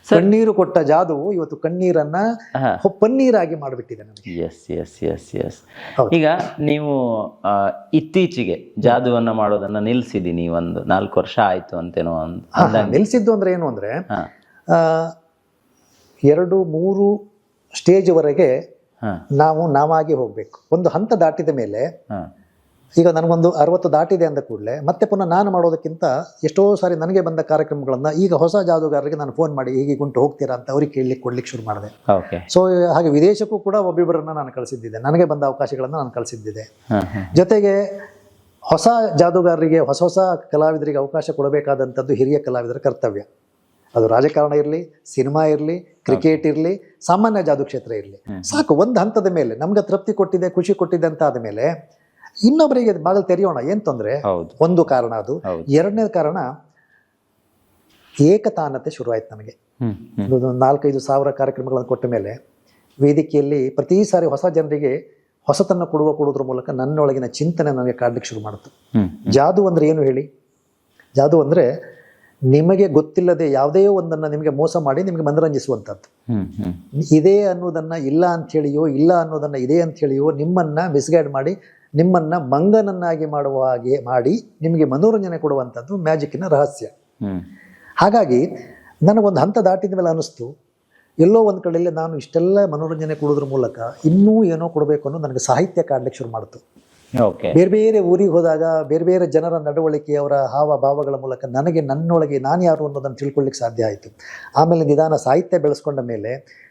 ಕಣ್ಣೀರು ಕೊಟ್ಟ ಜಾದು ಇವತ್ತು ಕಣ್ಣೀರನ್ನ. ಪನ್ನೀರಾಗಿ ಮಾಡಿಬಿಟ್ಟಿದೆ ನನಗೆ ಎಸ್ ಎಸ್ ಎಸ್ ಎಸ್ ಈಗ ನೀವು ಇತ್ತೀಚೆಗೆ ಜಾದುವನ್ನ ಮಾಡೋದನ್ನ ನಿಲ್ಸಿದೀನಿ ಒಂದು ನಾಲ್ಕು ವರ್ಷ ಆಯ್ತು ಅಂತೇನೋ ನಿಲ್ಸಿದ್ದು ಅಂದ್ರೆ ಏನು ಅಂದ್ರೆ ಎರಡು ಮೂರು ಸ್ಟೇಜ್ವರೆಗೆ ಹಾ. ನಾವು ನಾವಾಗಿ ಹೋಗ್ಬೇಕು. ಒಂದು ಹಂತ ದಾಟಿದ ಮೇಲೆ ಈಗ ನನಗೊಂದು ಅರವತ್ತು ದಾಟಿದೆ ಅಂದ ಕೂಡಲೇ ಮತ್ತೆ ಪುನಃ ನಾನು ಮಾಡೋದಕ್ಕಿಂತ ಎಷ್ಟೋ ಸಾರಿ ನನಗೆ ಬಂದ ಕಾರ್ಯಕ್ರಮಗಳನ್ನು ಈಗ ಹೊಸ ಜಾದೂಗಾರರಿಗೆ ನಾನು ಫೋನ್ ಮಾಡಿ ಹೀಗೆ ಗುಂಟು ಹೋಗ್ತೀರಾ ಅಂತ ಅವ್ರಿಗೆ ಕೇಳಲಿಕ್ಕೆ ಕೊಡ್ಲಿಕ್ಕೆ ಶುರು ಮಾಡಿದೆ. ಸೊ ಹಾಗೆ ವಿದೇಶಕ್ಕೂ ಕೂಡ ಒಬ್ಬಿಬ್ಬರನ್ನ ನಾನು ಕಳಿಸಿದ್ದಿದೆ. ನನಗೆ ಬಂದ ಅವಕಾಶಗಳನ್ನು ನಾನು ಕಳಿಸಿದ್ದಿದೆ. ಜೊತೆಗೆ ಹೊಸ ಜಾದೂಗಾರರಿಗೆ ಹೊಸ ಹೊಸ ಕಲಾವಿದರಿಗೆ ಅವಕಾಶ ಕೊಡಬೇಕಾದಂಥದ್ದು ಹಿರಿಯ ಕಲಾವಿದರ ಕರ್ತವ್ಯ. ಅದು ರಾಜಕಾರಣ ಇರಲಿ ಸಿನಿಮಾ ಇರಲಿ ಕ್ರಿಕೆಟ್ ಇರಲಿ ಸಾಮಾನ್ಯ ಜಾದು ಕ್ಷೇತ್ರ ಇರಲಿ. ಸಾಕು ಒಂದು ಹಂತದ ಮೇಲೆ ನಮ್ಗೆ ತೃಪ್ತಿ ಕೊಟ್ಟಿದೆ ಖುಷಿ ಕೊಟ್ಟಿದೆ ಅಂತ ಆದ ಮೇಲೆ ಇನ್ನೊಬ್ಬರಿಗೆ ಬಾಗಿಲು ತೆರೆಯೋಣ. ಏನ್ ತೊಂದರೆ? ಒಂದು ಕಾರಣ ಅದು. ಎರಡನೇ ಕಾರಣ ಏಕತಾನತೆ ಶುರುವಾಯ್ತು ನನಗೆ ನಾಲ್ಕೈದು ಸಾವಿರ ಕಾರ್ಯಕ್ರಮಗಳನ್ನು ಕೊಟ್ಟ ಮೇಲೆ ವೇದಿಕೆಯಲ್ಲಿ ಪ್ರತಿ ಸಾರಿ ಹೊಸ ಜನರಿಗೆ ಹೊಸತನ್ನ ಕೊಡುವ ಕೊಡೋದ್ರ ಮೂಲಕ ನನ್ನೊಳಗಿನ ಚಿಂತನೆ ನನಗೆ ಕಾಡ್ಲಿಕ್ಕೆ ಶುರು ಮಾಡಿತು. ಹ್ಮ್ ಜಾದು ಅಂದ್ರೆ ಏನು ಹೇಳಿ? ಜಾದು ಅಂದ್ರೆ ನಿಮಗೆ ಗೊತ್ತಿಲ್ಲದೆ ಯಾವುದೇ ಒಂದನ್ನು ನಿಮಗೆ ಮೋಸ ಮಾಡಿ ನಿಮಗೆ ಮನರಂಜಿಸುವಂತದ್ದು ಇದೆ ಅನ್ನೋದನ್ನ ಇಲ್ಲ ಅಂತ ಹೇಳಿಯೋ ಇಲ್ಲ ಅನ್ನೋದನ್ನ ಇದೆ ಅಂತ ಹೇಳಿಯೋ ನಿಮ್ಮನ್ನ ಮಿಸ್ಗೈಡ್ ಮಾಡಿ ನಿಮ್ಮನ್ನ ಮಂಗನನ್ನಾಗಿ ಮಾಡುವ ಹಾಗೆ ಮಾಡಿ ನಿಮಗೆ ಮನೋರಂಜನೆ ಕೊಡುವಂಥದ್ದು ಮ್ಯಾಜಿಕ್ಕಿನ ರಹಸ್ಯ. ಹ್ಮ್. ಹಾಗಾಗಿ ನನಗೊಂದು ಹಂತ ದಾಟಿದ ಮೇಲೆ ಅನ್ನಿಸ್ತು. ಎಲ್ಲೋ ಒಂದು ಕಡೆಯಲ್ಲಿ ನಾನು ಇಷ್ಟೆಲ್ಲ ಮನೋರಂಜನೆ ಕೊಡೋದ್ರ ಮೂಲಕ ಇನ್ನೂ ಏನೋ ಕೊಡಬೇಕು ಅನ್ನೋ ನನಗೆ ಸಾಹಿತ್ಯ ಕಾಡ್ಲಿಕ್ಕೆ ಶುರು ಮಾಡಿತು. ಬೇರೆ ಬೇರೆ ಊರಿಗೆ ಹೋದಾಗ ಬೇರೆ ಬೇರೆ ಜನರ ನಡವಳಿಕೆ ಅವರ ಹಾವ ಭಾವಗಳ ಮೂಲಕ ನನಗೆ ನನ್ನೊಳಗೆ ನಾನು ಯಾರು ಅನ್ನೋದನ್ನು ತಿಳ್ಕೊಳ್ಳಿಕ್ಕೆ ಸಾಧ್ಯ ಆಯಿತು. ಆಮೇಲೆ ನಿಧಾನ ಸಾಹಿತ್ಯ ಬೆಳೆಸ್ಕೊಂಡ ಮೇಲೆ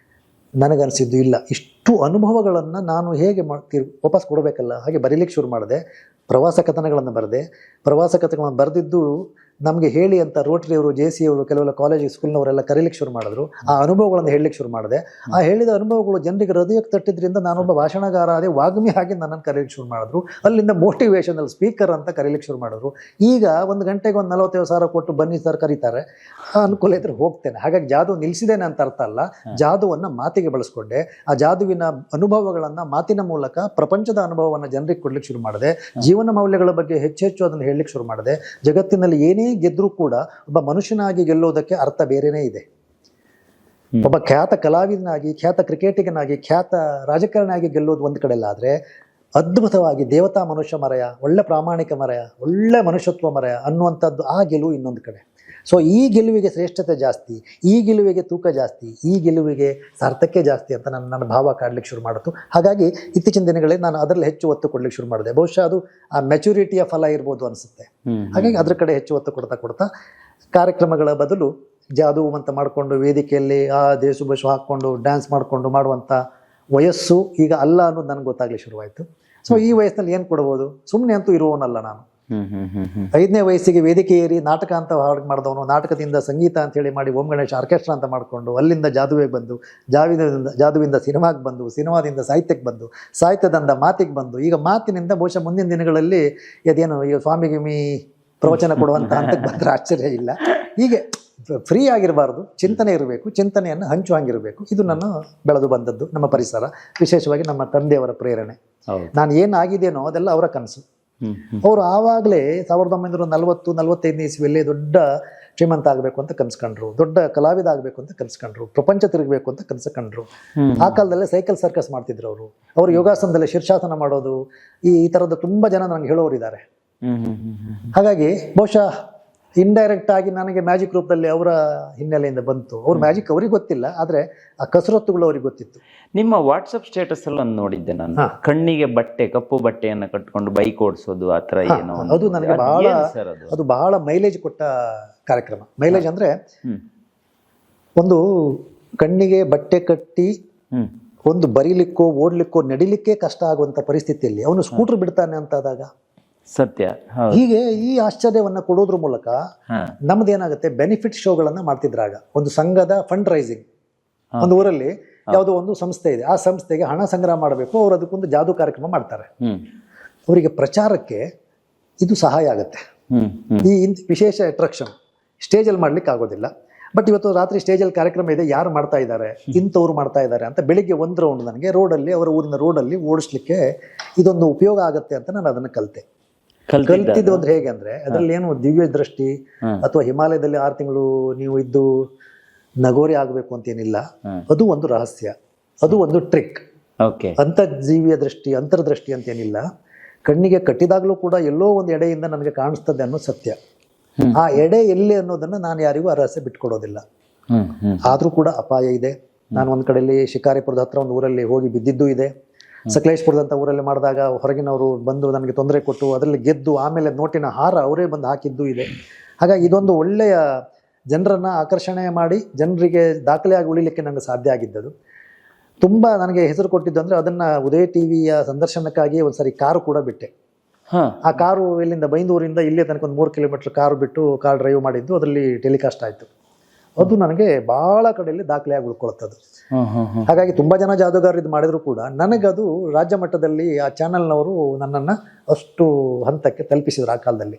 ನನಗನ್ಸಿದ್ದು ಇಲ್ಲ. ಇಷ್ಟು ಅನುಭವಗಳನ್ನು ನಾನು ಹೇಗೆ ಮಾಡ್ತೀರಿ ವಾಪಸ್ ಕೊಡಬೇಕಲ್ಲ? ಹಾಗೆ ಬರೀಲಿಕ್ಕೆ ಶುರು ಮಾಡಿದೆ. ಪ್ರವಾಸ ಕಥನಗಳನ್ನು ಬರೆದೆ. ಪ್ರವಾಸ ಕಥನಗಳನ್ನು ಬರೆದಿದ್ದು ನಮಗೆ ಹೇಳಿ ಅಂತ ರೋಟರಿಯವರು ಜೆ ಸಿ ಅವರು ಕೆಲವೆಲ್ಲ ಕಾಲೇಜ್ ಸ್ಕೂಲ್ನವರೆಲ್ಲ ಕರೀಲಿಕ್ಕೆ ಶುರು ಮಾಡಿದ್ರು. ಆ ಅನುಭವಗಳನ್ನು ಹೇಳಲಿಕ್ಕೆ ಶುರು ಮಾಡಿದೆ. ಆ ಹೇಳಿದ ಅನುಭವಗಳು ಜನರಿಗೆ ಹೃದಯಕ್ಕೆ ತಟ್ಟಿದ್ರಿಂದ ನಾನೊಬ್ಬ ಭಾಷಣಗಾರ ಅದೇ ವಾಗ್ಮಿ ಆಗಿ ನನ್ನನ್ನು ಕರೀಲಿಕ್ಕೆ ಶುರು ಮಾಡಿದ್ರು. ಅಲ್ಲಿಂದ ಮೋಟಿವೇಶನಲ್ ಸ್ಪೀಕರ್ ಅಂತ ಕರೀಲಿಕ್ಕೆ ಶುರು ಮಾಡಿದ್ರು. ಈಗ ಒಂದು ಗಂಟೆಗೆ ಒಂದು ನಲವತ್ತೈದು ಸಾವಿರ ಕೊಟ್ಟು ಬನ್ನಿ ಸರ್ ಕರೀತಾರೆ. ಆ ಅನುಕೂಲ ಇದ್ರೆ ಹೋಗ್ತೇನೆ. ಹಾಗಾಗಿ ಜಾದು ನಿಲ್ಲಿಸಿದ್ದೇನೆ ಅಂತ ಅರ್ಥ ಅಲ್ಲ. ಜಾದುವನ್ನು ಮಾತಿಗೆ ಬಳಸ್ಕೊಂಡೆ. ಆ ಜಾದುವಿನ ಅನುಭವಗಳನ್ನು ಮಾತಿನ ಮೂಲಕ ಪ್ರಪಂಚದ ಅನುಭವವನ್ನು ಜನರಿಗೆ ಕೊಡ್ಲಿಕ್ಕೆ ಶುರು ಮಾಡಿದೆ. ಜೀವನ ಮೌಲ್ಯಗಳ ಬಗ್ಗೆ ಹೆಚ್ಚು ಹೆಚ್ಚು ಅದನ್ನು ಹೇಳಲಿಕ್ಕೆ ಶುರು ಮಾಡಿದೆ. ಜಗತ್ತಿನಲ್ಲಿ ಏನೇ ಗೆದ್ರೂ ಕೂಡ ಒಬ್ಬ ಮನುಷ್ಯನಾಗಿ ಗೆಲ್ಲೋದಕ್ಕೆ ಅರ್ಥ ಬೇರೆನೇ ಇದೆ. ಒಬ್ಬ ಖ್ಯಾತ ಕಲಾವಿದನಾಗಿ ಖ್ಯಾತ ಕ್ರಿಕೆಟಿಗನಾಗಿ ಖ್ಯಾತ ರಾಜಕಾರಣಿಯಾಗಿ ಗೆಲ್ಲೋದು ಒಂದು ಕಡೆಲ್ಲ ಆದರೆ ಅದ್ಭುತವಾಗಿ ದೇವತಾ ಮನುಷ್ಯ ಮರೆಯ ಒಳ್ಳೆ ಪ್ರಾಮಾಣಿಕ ಮರೆಯ ಒಳ್ಳೆ ಮನುಷ್ಯತ್ವ ಮರೆಯ ಅನ್ನುವಂಥದ್ದು ಆ ಗೆಲುವು ಇನ್ನೊಂದು ಕಡೆ. ಸೊ ಈ ಗೆಲುವಿಗೆ ಶ್ರೇಷ್ಠತೆ ಜಾಸ್ತಿ ಈ ಗೆಲುವಿಗೆ ತೂಕ ಜಾಸ್ತಿ ಈ ಗೆಲುವಿಗೆ ಸಾರ್ಥಕ್ಯ ಜಾಸ್ತಿ ಅಂತ ನನ್ನ ನನ್ನ ಭಾವ ಕಾಡ್ಲಿಕ್ಕೆ ಶುರು ಮಾಡಿತು ಹಾಗಾಗಿ ಇತ್ತೀಚಿನ ದಿನಗಳಲ್ಲಿ ನಾನು ಅದರಲ್ಲಿ ಹೆಚ್ಚು ಒತ್ತು ಕೊಡ್ಲಿಕ್ಕೆ ಶುರು ಮಾಡಿದೆ. ಬಹುಶಃ ಅದು ಆ ಮೆಚುರಿಟಿಯ ಫಲ ಇರ್ಬೋದು ಅನಿಸುತ್ತೆ. ಹಾಗಾಗಿ ಅದ್ರ ಕಡೆ ಹೆಚ್ಚು ಒತ್ತು ಕೊಡ್ತಾ ಕೊಡ್ತಾ ಕಾರ್ಯಕ್ರಮಗಳ ಬದಲು ಜಾದು ಅಂತ ಮಾಡಿಕೊಂಡು ವೇದಿಕೆಯಲ್ಲಿ ಆ ದೇಶು ಬಶು ಹಾಕ್ಕೊಂಡು ಡ್ಯಾನ್ಸ್ ಮಾಡಿಕೊಂಡು ಮಾಡುವಂಥ ವಯಸ್ಸು ಈಗ ಅಲ್ಲ ಅನ್ನೋದು ನನಗೆ ಗೊತ್ತಾಗ್ಲಿ ಶುರುವಾಯಿತು. ಸೊ ಈ ವಯಸ್ಸಿನಲ್ಲಿ ಏನು ಕೊಡ್ಬೋದು? ಸುಮ್ಮನೆ ಅಂತೂ ಇರುವವನಲ್ಲ ನಾನು. ಐದನೇ ವಯಸ್ಸಿಗೆ ವೇದಿಕೆ ಏರಿ ನಾಟಕ ಅಂತ ಹಾಡು ಮಾಡಿದವನು ನಾಟಕದಿಂದ ಸಂಗೀತ ಅಂತ ಹೇಳಿ ಮಾಡಿ ಓಂ ಗಣೇಶ್ ಆರ್ಕೆಸ್ಟ್ರಾ ಅಂತ ಮಾಡಿಕೊಂಡು ಅಲ್ಲಿಂದ ಜಾದುವೆ ಬಂದು ಜಾವಿದಿಂದ ಜಾದುವಿಂದ ಸಿನಿಮಾಗೆ ಬಂದು ಸಿನಿಮಾದಿಂದ ಸಾಹಿತ್ಯಕ್ಕೆ ಬಂದು ಸಾಹಿತ್ಯದಿಂದ ಮಾತಿಗೆ ಬಂದು ಈಗ ಮಾತಿನಿಂದ ಬಹುಶಃ ಮುಂದಿನ ದಿನಗಳಲ್ಲಿ ಅದೇನು ಈಗ ಸ್ವಾಮಿಗೆ ಗಿಮಿ ಪ್ರವಚನ ಕೊಡುವಂಥ ಹಂತಕ್ಕೆ ಬಂದರೆ ಆಶ್ಚರ್ಯ ಇಲ್ಲ. ಹೀಗೆ ಫ್ರೀ ಆಗಿರಬಾರ್ದು ಚಿಂತನೆ ಇರಬೇಕು ಚಿಂತನೆಯನ್ನು ಹಂಚುವಂಗಿರಬೇಕು ಇದು ನನ್ನ ಬೆಳೆದು ಬಂದದ್ದು ನಮ್ಮ ಪರಿಸರ ವಿಶೇಷವಾಗಿ ನಮ್ಮ ತಂದೆಯವರ ಪ್ರೇರಣೆ. ನಾನು ಏನಾಗಿದ್ದೇನೋ ಅದೆಲ್ಲ ಅವರ ಕನಸು. ಅವರು ಆವಾಗಲೇ ಸಾವಿರದ ಒಂಬೈನೂರ ನಲವತ್ತು ನಲವತ್ತೈದನೇ ಇಸ್ವಿಯಲ್ಲಿ ದೊಡ್ಡ ಶ್ರೀಮಂತ ಆಗಬೇಕು ಅಂತ ಕನ್ಸ್ಕೊಂಡ್ರು. ದೊಡ್ಡ ಕಲಾವಿದ ಆಗಬೇಕು ಅಂತ ಕನ್ಸ್ಕೊಂಡ್ರು. ಪ್ರಪಂಚ ತಿರುಗಬೇಕು ಅಂತ ಕನ್ಸ್ಕೊಂಡ್ರು. ಆ ಕಾಲದಲ್ಲೇ ಸೈಕಲ್ ಸರ್ಕಸ್ ಮಾಡ್ತಿದ್ರು ಅವರು. ಅವರು ಯೋಗಾಸನದಲ್ಲಿ ಶೀರ್ಷಾಸನ ಮಾಡೋದು ಈ ಈ ತುಂಬಾ ತುಂಬ ಜನ ನನಗೆ ಹೇಳೋರು ಇದ್ದಾರೆ ಹಾಗಾಗಿ ಬಹುಶಃ ಇಂಡೈರೆಕ್ಟ್ ಆಗಿ ನನಗೆ ಮ್ಯಾಜಿಕ್ ರೂಪದಲ್ಲಿ ಅವರ ಹಿನ್ನೆಲೆಯಿಂದ ಬಂತು. ಅವ್ರ ಮ್ಯಾಜಿಕ್ ಅವ್ರಿಗೆ ಗೊತ್ತಿಲ್ಲ ಆದ್ರೆ ಆ ಕಸರತ್ತುಗಳು ಅವ್ರಿಗೆ ಗೊತ್ತಿತ್ತು. ನಿಮ್ಮ ವಾಟ್ಸಪ್ ಸ್ಟೇಟಸ್ ಅಲ್ಲಿ ಒಂದು ನೋಡಿದ್ದೆ ನಾನು. ಕಣ್ಣಿಗೆ ಬಟ್ಟೆ ಕಪ್ಪು ಬಟ್ಟೆಯನ್ನ ಕಟ್ಕೊಂಡು ಬೈಕ್ ಓಡಿಸೋದು ಆ ಥರ ಏನೋ ಅದು ನನಗೆ ಬಹಳ ಅದು? ಬಹಳ ಮೈಲೇಜ್ ಕೊಟ್ಟ ಕಾರ್ಯಕ್ರಮ. ಮೈಲೇಜ್ ಅಂದ್ರೆ ಒಂದು ಕಣ್ಣಿಗೆ ಬಟ್ಟೆ ಕಟ್ಟಿ ಒಂದು ಬರೀಲಿಕ್ಕೋ ಓಡ್ಲಿಕ್ಕೋ ನಡಿಲಿಕ್ಕೆ ಕಷ್ಟ ಆಗುವಂತ ಪರಿಸ್ಥಿತಿಯಲ್ಲಿ ಅವನು ಸ್ಕೂಟರ್ ಬಿಡ್ತಾನೆ ಅಂತಾದಾಗ ಸತ್ಯ ಹೀಗೆ ಈ ಆಶ್ಚರ್ಯವನ್ನ ಕೊಡೋದ್ರ ಮೂಲಕ ನಮ್ದೇನಾಗುತ್ತೆ ಬೆನಿಫಿಟ್ ಶೋಗಳನ್ನ ಮಾಡ್ತಿದ್ರಾಗ ಒಂದು ಸಂಘದ ಫಂಡ್ ರೈಸಿಂಗ್ ಒಂದು ಊರಲ್ಲಿ ಯಾವುದೋ ಒಂದು ಸಂಸ್ಥೆ ಇದೆ. ಆ ಸಂಸ್ಥೆಗೆ ಹಣ ಸಂಗ್ರಹ ಮಾಡಬೇಕು ಅವ್ರು ಅದಕ್ಕೊಂದು ಜಾದು ಕಾರ್ಯಕ್ರಮ ಮಾಡ್ತಾರೆ. ಅವರಿಗೆ ಪ್ರಚಾರಕ್ಕೆ ಇದು ಸಹಾಯ ಆಗುತ್ತೆ. ಈ ವಿಶೇಷ ಅಟ್ರಾಕ್ಷನ್ ಸ್ಟೇಜಲ್ಲಿ ಮಾಡ್ಲಿಕ್ಕೆ ಆಗೋದಿಲ್ಲ. ಬಟ್ ಇವತ್ತು ರಾತ್ರಿ ಸ್ಟೇಜಲ್ಲಿ ಕಾರ್ಯಕ್ರಮ ಇದೆ ಯಾರು ಮಾಡ್ತಾ ಇದ್ದಾರೆ ಇಂಥವ್ರು ಮಾಡ್ತಾ ಇದ್ದಾರೆ ಅಂತ ಬೆಳಿಗ್ಗೆ ಒಂದು ರೌಂಡ್ ನನಗೆ ರೋಡಲ್ಲಿ ಅವರ ಊರಿನ ರೋಡಲ್ಲಿ ಓಡಿಸ್ಲಿಕ್ಕೆ ಇದೊಂದು ಉಪಯೋಗ ಆಗುತ್ತೆ ಅಂತ ನಾನು ಅದನ್ನು ಕಲಿತೆ. ಕಲ್ತಿದ್ದ. ಅಂದ್ರೆ ಹೇಗೆ ಅಂದ್ರೆ ಅದ್ರಲ್ಲಿ ಏನು ದಿವ್ಯ ದೃಷ್ಟಿ ಅಥವಾ ಹಿಮಾಲಯದಲ್ಲಿ ಆರು ತಿಂಗಳು ನೀವು ಇದ್ದು ನಗೋರಿ ಆಗಬೇಕು ಅಂತೇನಿಲ್ಲ ಏನಿಲ್ಲ ಅದು ಒಂದು ರಹಸ್ಯ. ಅದು ಒಂದು ಟ್ರಿಕ್. ಓಕೆ. ಅಂತರ್ಜೀವಿಯ ದೃಷ್ಟಿ ಅಂತರ್ದೃಷ್ಟಿ ಅಂತೇನಿಲ್ಲ ಕಣ್ಣಿಗೆ ಕಟ್ಟಿದಾಗಲೂ ಕೂಡ ಎಲ್ಲೋ ಒಂದು ಎಡೆಯಿಂದ ನನಗೆ ಕಾಣಿಸ್ತದೆ ಅನ್ನೋ ಸತ್ಯ. ಆ ಎಡೆ ಎಲ್ಲಿ ಅನ್ನೋದನ್ನ ನಾನು ಯಾರಿಗೂ ಆ ರಹಸ್ಯ ಬಿಟ್ಕೊಡೋದಿಲ್ಲ. ಆದರೂ ಕೂಡ ಅಪಾಯ ಇದೆ. ನಾನು ಒಂದು ಕಡೆಯಲ್ಲಿ ಶಿಕಾರಿಪುರದ ಹತ್ರ ಒಂದು ಊರಲ್ಲಿ ಹೋಗಿ ಬಿದ್ದಿದ್ದು ಇದೆ. ಸಕಲೇಶ್ಪುರದಂಥ ಊರಲ್ಲಿ ಮಾಡಿದಾಗ ಹೊರಗಿನವರು ಬಂದು ನನಗೆ ತೊಂದರೆ ಕೊಟ್ಟು ಅದರಲ್ಲಿ ಗೆದ್ದು ಆಮೇಲೆ ನೋಟಿನ ಹಾರ ಅವರೇ ಬಂದು ಹಾಕಿದ್ದು ಇದೆ. ಹಾಗಾಗಿ ಇದೊಂದು ಒಳ್ಳೆಯ ಜನರನ್ನು ಆಕರ್ಷಣೆ ಮಾಡಿ ಜನರಿಗೆ ದಾಖಲೆಯಾಗಿ ಉಳಿಲಿಕ್ಕೆ ನನಗೆ ಸಾಧ್ಯ ಆಗಿದ್ದದು. ತುಂಬ ನನಗೆ ಹೆಸರು ಕೊಟ್ಟಿದ್ದು ಅಂದರೆ ಅದನ್ನು ಉದಯ ಟಿ ವಿಯ ಸಂದರ್ಶನಕ್ಕಾಗಿ ಒಂದು ಸರಿ ಕಾರು ಕೂಡ ಬಿಟ್ಟೆ. ಹಾ. ಆ ಕಾರು ಇಲ್ಲಿಂದ ಬೈಂದೂರಿಂದ ಇಲ್ಲೇ ತನಕ ಒಂದು ಮೂರು ಕಿಲೋಮೀಟರ್ ಕಾರು ಬಿಟ್ಟು ಕಾರ್ ಡ್ರೈವ್ ಮಾಡಿದ್ದು ಅದರಲ್ಲಿ ಟೆಲಿಕಾಸ್ಟ್ ಆಯಿತು. ಅದು ನನಗೆ ಬಹಳ ಕಡೆಯಲ್ಲಿ ದಾಖಲೆಯಾಗಿ ಉಳ್ಕೊಳ್ತದೆ ಹಾಗಾಗಿ ತುಂಬಾ ಜನ ಜಾದೂಗಾರರು ಇದು ಮಾಡಿದ್ರು ಕೂಡ ನನಗದು ರಾಜ್ಯ ಮಟ್ಟದಲ್ಲಿ ಆ ಚಾನೆಲ್ನವರು ನನ್ನನ್ನು ಅಷ್ಟು ಹಂತಕ್ಕೆ ತಲುಪಿಸಿದ್ರು ಆ ಕಾಲದಲ್ಲಿ.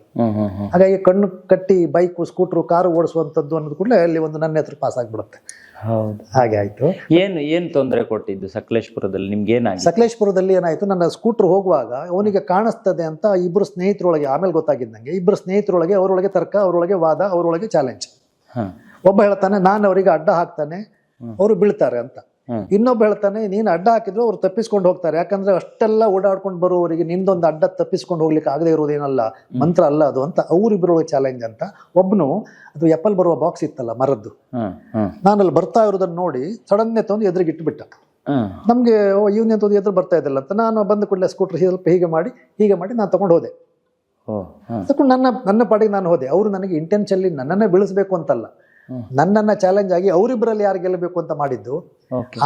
ಹಾಗಾಗಿ ಕಣ್ಣು ಕಟ್ಟಿ ಬೈಕು ಸ್ಕೂಟ್ರು ಕಾರು ಓಡಿಸುವಂಥದ್ದು ಅನ್ನೋದು ಕೂಡಲೇ ಅಲ್ಲಿ ಒಂದು ನನ್ನ ಹೆಸರು ಪಾಸ್ ಆಗಿಬಿಡುತ್ತೆ. ಹೌದು. ಹಾಗೆ ಆಯ್ತು. ಏನು ಏನು ತೊಂದರೆ ಕೊಟ್ಟಿದ್ದು ಸಕಲೇಶ್ಪುರದಲ್ಲಿ? ನಿಮ್ಗೆ ಏನಾಯ್ತು ಸಕಲೇಶ್ಪುರದಲ್ಲಿ ಏನಾಯ್ತು ನನ್ನ ಸ್ಕೂಟರ್ ಹೋಗುವಾಗ ಅವನಿಗೆ ಕಾಣಿಸ್ತದೆ ಅಂತ ಇಬ್ಬರು ಸ್ನೇಹಿತರೊಳಗೆ ಆಮೇಲೆ ಗೊತ್ತಾಗಿದ್ದಂಗೆ ಇಬ್ಬರು ಸ್ನೇಹಿತರೊಳಗೆ ಅವರೊಳಗೆ ತರ್ಕ ಅವರೊಳಗೆ ವಾದ ಅವರೊಳಗೆ ಚಾಲೆಂಜ್ ಹಾ. ಒಬ್ಬ ಹೇಳ್ತಾನೆ ನಾನು ಅವರಿಗೆ ಅಡ್ಡ ಹಾಕ್ತಾನೆ ಅವರು ಬೀಳ್ತಾರೆ ಅಂತ. ಇನ್ನೊಬ್ಬ ಹೇಳ್ತಾನೆ ನೀನು ಅಡ್ಡ ಹಾಕಿದ್ರು ಅವ್ರು ತಪ್ಪಿಸ್ಕೊಂಡು ಹೋಗ್ತಾರೆ ಯಾಕಂದ್ರೆ ಅಷ್ಟೆಲ್ಲ ಓಡಾಡ್ಕೊಂಡು ಬರುವವರಿಗೆ ನಿಂದೊಂದು ಅಡ್ಡ ತಪ್ಪಿಸ್ಕೊಂಡು ಹೋಗ್ಲಿಕ್ಕೆ ಆಗದೆ ಇರೋದೇನಲ್ಲ ಮಂತ್ರ ಅಲ್ಲ ಅದು ಅಂತ ಅವರಿಬ್ಬರೊಳಗೆ ಚಾಲೆಂಜ್ ಅಂತ. ಒಬ್ಬನು ಅದು ಎಪ್ಪಲ್ ಬರುವ ಬಾಕ್ಸ್ ಇತ್ತಲ್ಲ ಮರದ್ದು. ನಾನು ಅಲ್ಲಿ ಬರ್ತಾ ಇರೋದನ್ನ ನೋಡಿ ಸಡನ್ನೇ ತಂದು ಎದುರಿಗೆ ಇಟ್ಬಿಟ್ಟ. ನಮ್ಗೆ ಇವನ್ ತಂದು ಎದುರು ಬರ್ತಾ ಇದ್ದಲ್ಲ ಅಂತ. ನಾನು ಬಂದ ಕೂಡಲೇ ಸ್ಕೂಟರ್ ಸ್ವಲ್ಪ ಹೀಗೆ ಮಾಡಿ ಹೀಗೆ ಮಾಡಿ ನಾನು ತಗೊಂಡು ಹೋದೆ. ತಕೊಂಡು ನನ್ನ ನನ್ನ ಪಾಡಿಗೆ ನಾನು ಹೋದೆ. ಅವರು ನನಗೆ ಇಂಟೆನ್ಷನ್ಲಿ ನನ್ನನ್ನೇ ಬೀಳಿಸ್ಬೇಕು ಅಂತಲ್ಲ. ನನ್ನನ್ನು ಚಾಲೆಂಜ್ ಆಗಿ ಅವರಿಬ್ಬರಲ್ಲಿ ಯಾರು ಗೆಲ್ಲಬೇಕು ಅಂತ ಮಾಡಿದ್ದು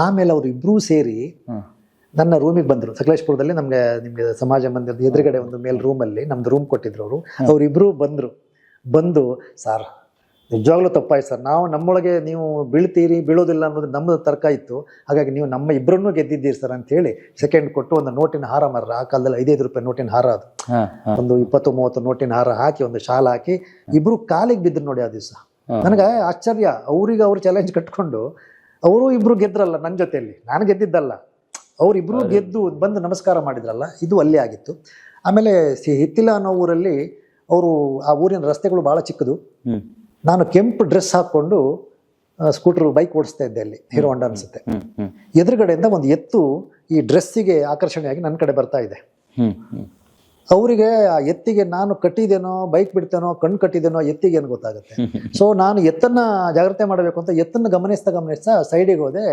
ಆಮೇಲೆ ಅವರು ಇಬ್ರು ಸೇರಿ ನನ್ನ ರೂಮಿಗೆ ಬಂದರು. ಸಕಲೇಶ್ಪುರದಲ್ಲಿ ನಮಗೆ ನಿಮಗೆ ಸಮಾಜ ಮಂದಿರದ ಎದುರುಗಡೆ ಒಂದು ಮೇಲ್ ರೂಮಲ್ಲಿ ನಮ್ದು ರೂಮ್ ಕೊಟ್ಟಿದ್ರು ಅವರು. ಅವ್ರಿಬ್ರು ಬಂದರು. ಬಂದು ಸರ್ ನಿಜವಾಗ್ಲೂ ತಪ್ಪಾಯ್ತು ಸರ್. ನಾವು ನಮ್ಮೊಳಗೆ ನೀವು ಬೀಳ್ತೀರಿ ಬೀಳೋದಿಲ್ಲ ಅನ್ನೋದು ನಮ್ಮ ತರ್ಕ ಇತ್ತು. ಹಾಗಾಗಿ ನೀವು ನಮ್ಮ ಇಬ್ಬರನ್ನೂ ಗೆದ್ದಿದ್ದೀರಿ ಸರ್ ಅಂತ ಹೇಳಿ ಸೆಕೆಂಡ್ ಕೊಟ್ಟು ಒಂದು ನೋಟಿನ ಹಾರ ಮಾರ್ರ. ಆ ಕಾಲದಲ್ಲಿ ಐದೈದು ರೂಪಾಯಿ ನೋಟಿನ ಹಾರ ಅದು. ಒಂದು ಇಪ್ಪತ್ತು ಮೂವತ್ತು ನೋಟಿನ ಹಾರ ಹಾಕಿ ಒಂದು ಶಾಲ ಹಾಕಿ ಇಬ್ರು ಕಾಲಿಗೆ ಬಿದ್ದರು ನೋಡಿ ಆ ದಿವಸ. ನನಗೆ ಆಶ್ಚರ್ಯ ಅವ್ರಿಗೆ ಅವ್ರು ಚಾಲೆಂಜ್ ಕಟ್ಕೊಂಡು ಅವರು ಇಬ್ರು ಗೆದ್ರಲ್ಲ ನನ್ನ ಜೊತೆಯಲ್ಲಿ. ನಾನು ಗೆದ್ದಿದ್ದಲ್ಲ. ಅವರಿಬ್ರು ಗೆದ್ದು ಬಂದು ನಮಸ್ಕಾರ ಮಾಡಿದ್ರಲ್ಲ ಇದು ಅಲ್ಲೇ ಆಗಿತ್ತು. ಆಮೇಲೆ ಸಿ ಹಿತ್ತಿಲ ಅನ್ನೋ ಊರಲ್ಲಿ ಅವರು ಆ ಊರಿನ ರಸ್ತೆಗಳು ಭಾಳ ಚಿಕ್ಕದು. ನಾನು ಕೆಂಪು ಡ್ರೆಸ್ ಹಾಕ್ಕೊಂಡು ಸ್ಕೂಟರ್ ಬೈಕ್ ಓಡಿಸ್ತಾ ಇದ್ದೆ ಅಲ್ಲಿ ಹೀರೋ ಹೊಂಡ ಅನ್ಸುತ್ತೆ. ಎದುರುಗಡೆಯಿಂದ ಒಂದು ಎತ್ತು ಈ ಡ್ರೆಸ್ಸಿಗೆ ಆಕರ್ಷಣೆಯಾಗಿ ನನ್ನ ಕಡೆ ಬರ್ತಾ ಇದೆ. ಅವರಿಗೆ ಆ ಎತ್ತಿಗೆ ನಾನು ಕಟ್ಟಿದೇನೋ ಬೈಕ್ ಬಿಡ್ತೇನೋ ಕಣ್ಣು ಕಟ್ಟಿದೇನೋ ಎತ್ತಿಗೆ ಏನು ಗೊತ್ತಾಗುತ್ತೆ? ಸೊ ನಾನು ಎತ್ತನ್ನ ಜಾಗ್ರತೆ ಮಾಡಬೇಕು ಅಂತ ಎತ್ತನ್ನ ಗಮನಿಸ್ತಾ ಗಮನಿಸ್ತಾ ಸೈಡಿಗೆ ಹೋದೆ.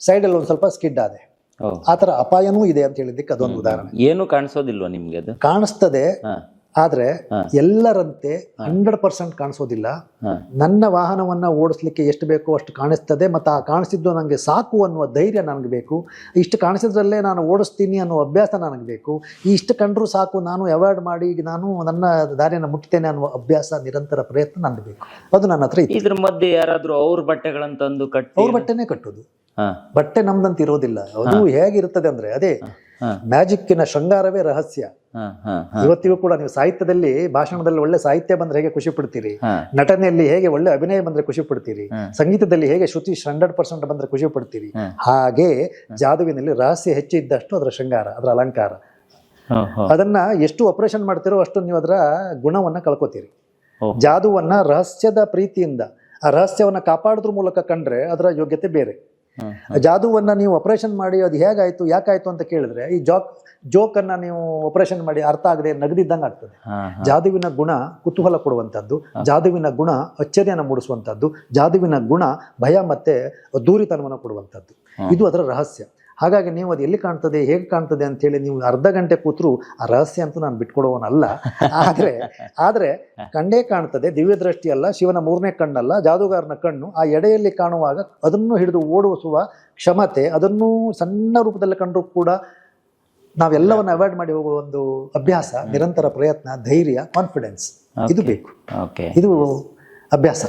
ಸೈಡಲ್ಲಿ ಒಂದು ಸ್ವಲ್ಪ ಸ್ಕಿಡ್ ಆದೆ. ಆ ಥರ ಅಪಾಯನೂ ಇದೆ ಅಂತ ಹೇಳಿದ್ದಕ್ಕೆ ಅದೊಂದು ಉದಾಹರಣೆ. ಏನು ಕಾಣಿಸೋದಿಲ್ವಾ ನಿಮ್ಗೆ ಅದು? ಕಾಣಿಸ್ತದೆ. ಆದ್ರೆ ಎಲ್ಲರಂತೆ ಹಂಡ್ರೆಡ್ ಪರ್ಸೆಂಟ್ ಕಾಣಿಸೋದಿಲ್ಲ. ನನ್ನ ವಾಹನವನ್ನ ಓಡಿಸ್ಲಿಕ್ಕೆ ಎಷ್ಟು ಬೇಕೋ ಅಷ್ಟು ಕಾಣಿಸ್ತದೆ ಮತ್ತೆ ಆ ಕಾಣಿಸಿದ್ದು ನನಗೆ ಸಾಕು ಅನ್ನುವ ಧೈರ್ಯ ನನಗೆ ಬೇಕು. ಇಷ್ಟು ಕಾಣಿಸಿದ್ರಲ್ಲೇ ನಾನು ಓಡಿಸ್ತೀನಿ ಅನ್ನೋ ಅಭ್ಯಾಸ ನನಗೆ ಬೇಕು. ಈ ಇಷ್ಟು ಕಂಡ್ರೂ ಸಾಕು ನಾನು ಅವಾಯ್ಡ್ ಮಾಡಿ ಈಗ ನಾನು ನನ್ನ ದಾರಿಯನ್ನು ಮುಟ್ತೇನೆ ಅನ್ನುವ ಅಭ್ಯಾಸ ನಿರಂತರ ಪ್ರಯತ್ನ ನನಗೆ ಬೇಕು. ಅದು ನನ್ನ ಹತ್ರ ಇತ್ತು. ಇದ್ರ ಮಧ್ಯೆ ಯಾರಾದ್ರೂ ಅವ್ರ ಬಟ್ಟೆಗಳನ್ನ ತಂದು ಕಟ್ಟಿ ಅವ್ರ ಬಟ್ಟೆನೇ ಕಟ್ಟೋದು. ಬಟ್ಟೆ ನಮ್ದಂತ ಇರೋದಿಲ್ಲ. ಅದು ಹೇಗಿರ್ತದೆ ಅಂದ್ರೆ ಅದೇ. ಮ್ಯಾಜಿಕ್ಕಿನ ಶೃಂಗಾರವೇ ರಹಸ್ಯ. ಇವತ್ತಿಗೂ ಕೂಡ ನೀವು ಸಾಹಿತ್ಯದಲ್ಲಿ ಭಾಷಣದಲ್ಲಿ ಒಳ್ಳೆ ಸಾಹಿತ್ಯ ಬಂದ್ರೆ ಹೇಗೆ ಖುಷಿ ಪಡ್ತೀರಿ ನಟನೆಯಲ್ಲಿ ಹೇಗೆ ಒಳ್ಳೆ ಅಭಿನಯ ಬಂದ್ರೆ ಖುಷಿ ಪಡ್ತೀರಿ ಸಂಗೀತದಲ್ಲಿ ಹೇಗೆ ಶ್ರುತಿ ಹಂಡ್ರೆಡ್ ಪರ್ಸೆಂಟ್ ಬಂದ್ರೆ ಖುಷಿ ಪಡ್ತೀರಿ ಹಾಗೆ ಜಾದುವಿನಲ್ಲಿ ರಹಸ್ಯ ಹೆಚ್ಚಿದ್ದಷ್ಟು ಅದರ ಶೃಂಗಾರ ಅದರ ಅಲಂಕಾರ. ಅದನ್ನ ಎಷ್ಟು ಆಪರೇಷನ್ ಮಾಡ್ತೀರೋ ಅಷ್ಟು ನೀವು ಅದರ ಗುಣವನ್ನ ಕಳ್ಕೊತೀರಿ. ಜಾದುವನ್ನ ರಹಸ್ಯದ ಪ್ರೀತಿಯಿಂದ ಆ ರಹಸ್ಯವನ್ನ ಕಾಪಾಡೋದ್ರ ಮೂಲಕ ಕಂಡ್ರೆ ಅದರ ಯೋಗ್ಯತೆ ಬೇರೆ. ಜಾದುವನ್ನ ನೀವು ಆಪರೇಷನ್ ಮಾಡಿ ಅದು ಹೇಗಾಯ್ತು ಯಾಕಾಯ್ತು ಅಂತ ಕೇಳಿದ್ರೆ ಈ ಜಾಕ್ ಅನ್ನ ನೀವು ಆಪರೇಷನ್ ಮಾಡಿ ಅರ್ಥ ಆಗದೆ ನಗದಿದ್ದಂಗೆ ಆಗ್ತದೆ. ಜಾದುವಿನ ಗುಣ ಕುತೂಹಲ ಕೊಡುವಂತದ್ದು ಜಾದುವಿನ ಗುಣ ಅಚ್ಚರಿಯನ್ನು ಮೂಡಿಸುವಂತದ್ದು ಜಾದುವಿನ ಗುಣ ಭಯ ಮತ್ತೆ ದೂರಿತನವನ್ನು ಕೊಡುವಂತದ್ದು ಇದು ಅದರ ರಹಸ್ಯ. ಹಾಗಾಗಿ ನೀವು ಅದು ಎಲ್ಲಿ ಕಾಣ್ತದೆ ಹೇಗೆ ಕಾಣ್ತದೆ ಅಂತ ಹೇಳಿ ನೀವು ಅರ್ಧ ಗಂಟೆ ಕೂತ್ರು ಆ ರಹಸ್ಯ ಅಂತೂ ನಾನು ಬಿಟ್ಕೊಡೋವನಲ್ಲ. ಆದರೆ ಆದರೆ ಕಂಡೇ ಕಾಣ್ತದೆ ದಿವ್ಯ ದೃಷ್ಟಿ ಅಲ್ಲ ಶಿವನ ಮೂರನೇ ಕಣ್ಣಲ್ಲ ಜಾದೂಗಾರನ ಕಣ್ಣು ಆ ಎಡೆಯಲ್ಲಿ ಕಾಣುವಾಗ ಅದನ್ನು ಹಿಡಿದು ಓಡಿಸುವ ಕ್ಷಮತೆ ಅದನ್ನು ಸಣ್ಣ ರೂಪದಲ್ಲಿ ಕಂಡರೂ ಕೂಡ ನಾವೆಲ್ಲವನ್ನು ಅವಾಯ್ಡ್ ಮಾಡಿ ಹೋಗುವ ಒಂದು ಅಭ್ಯಾಸ ನಿರಂತರ ಪ್ರಯತ್ನ ಧೈರ್ಯ ಕಾನ್ಫಿಡೆನ್ಸ್ ಇದು ಬೇಕು. ಇದು ಅಭ್ಯಾಸ.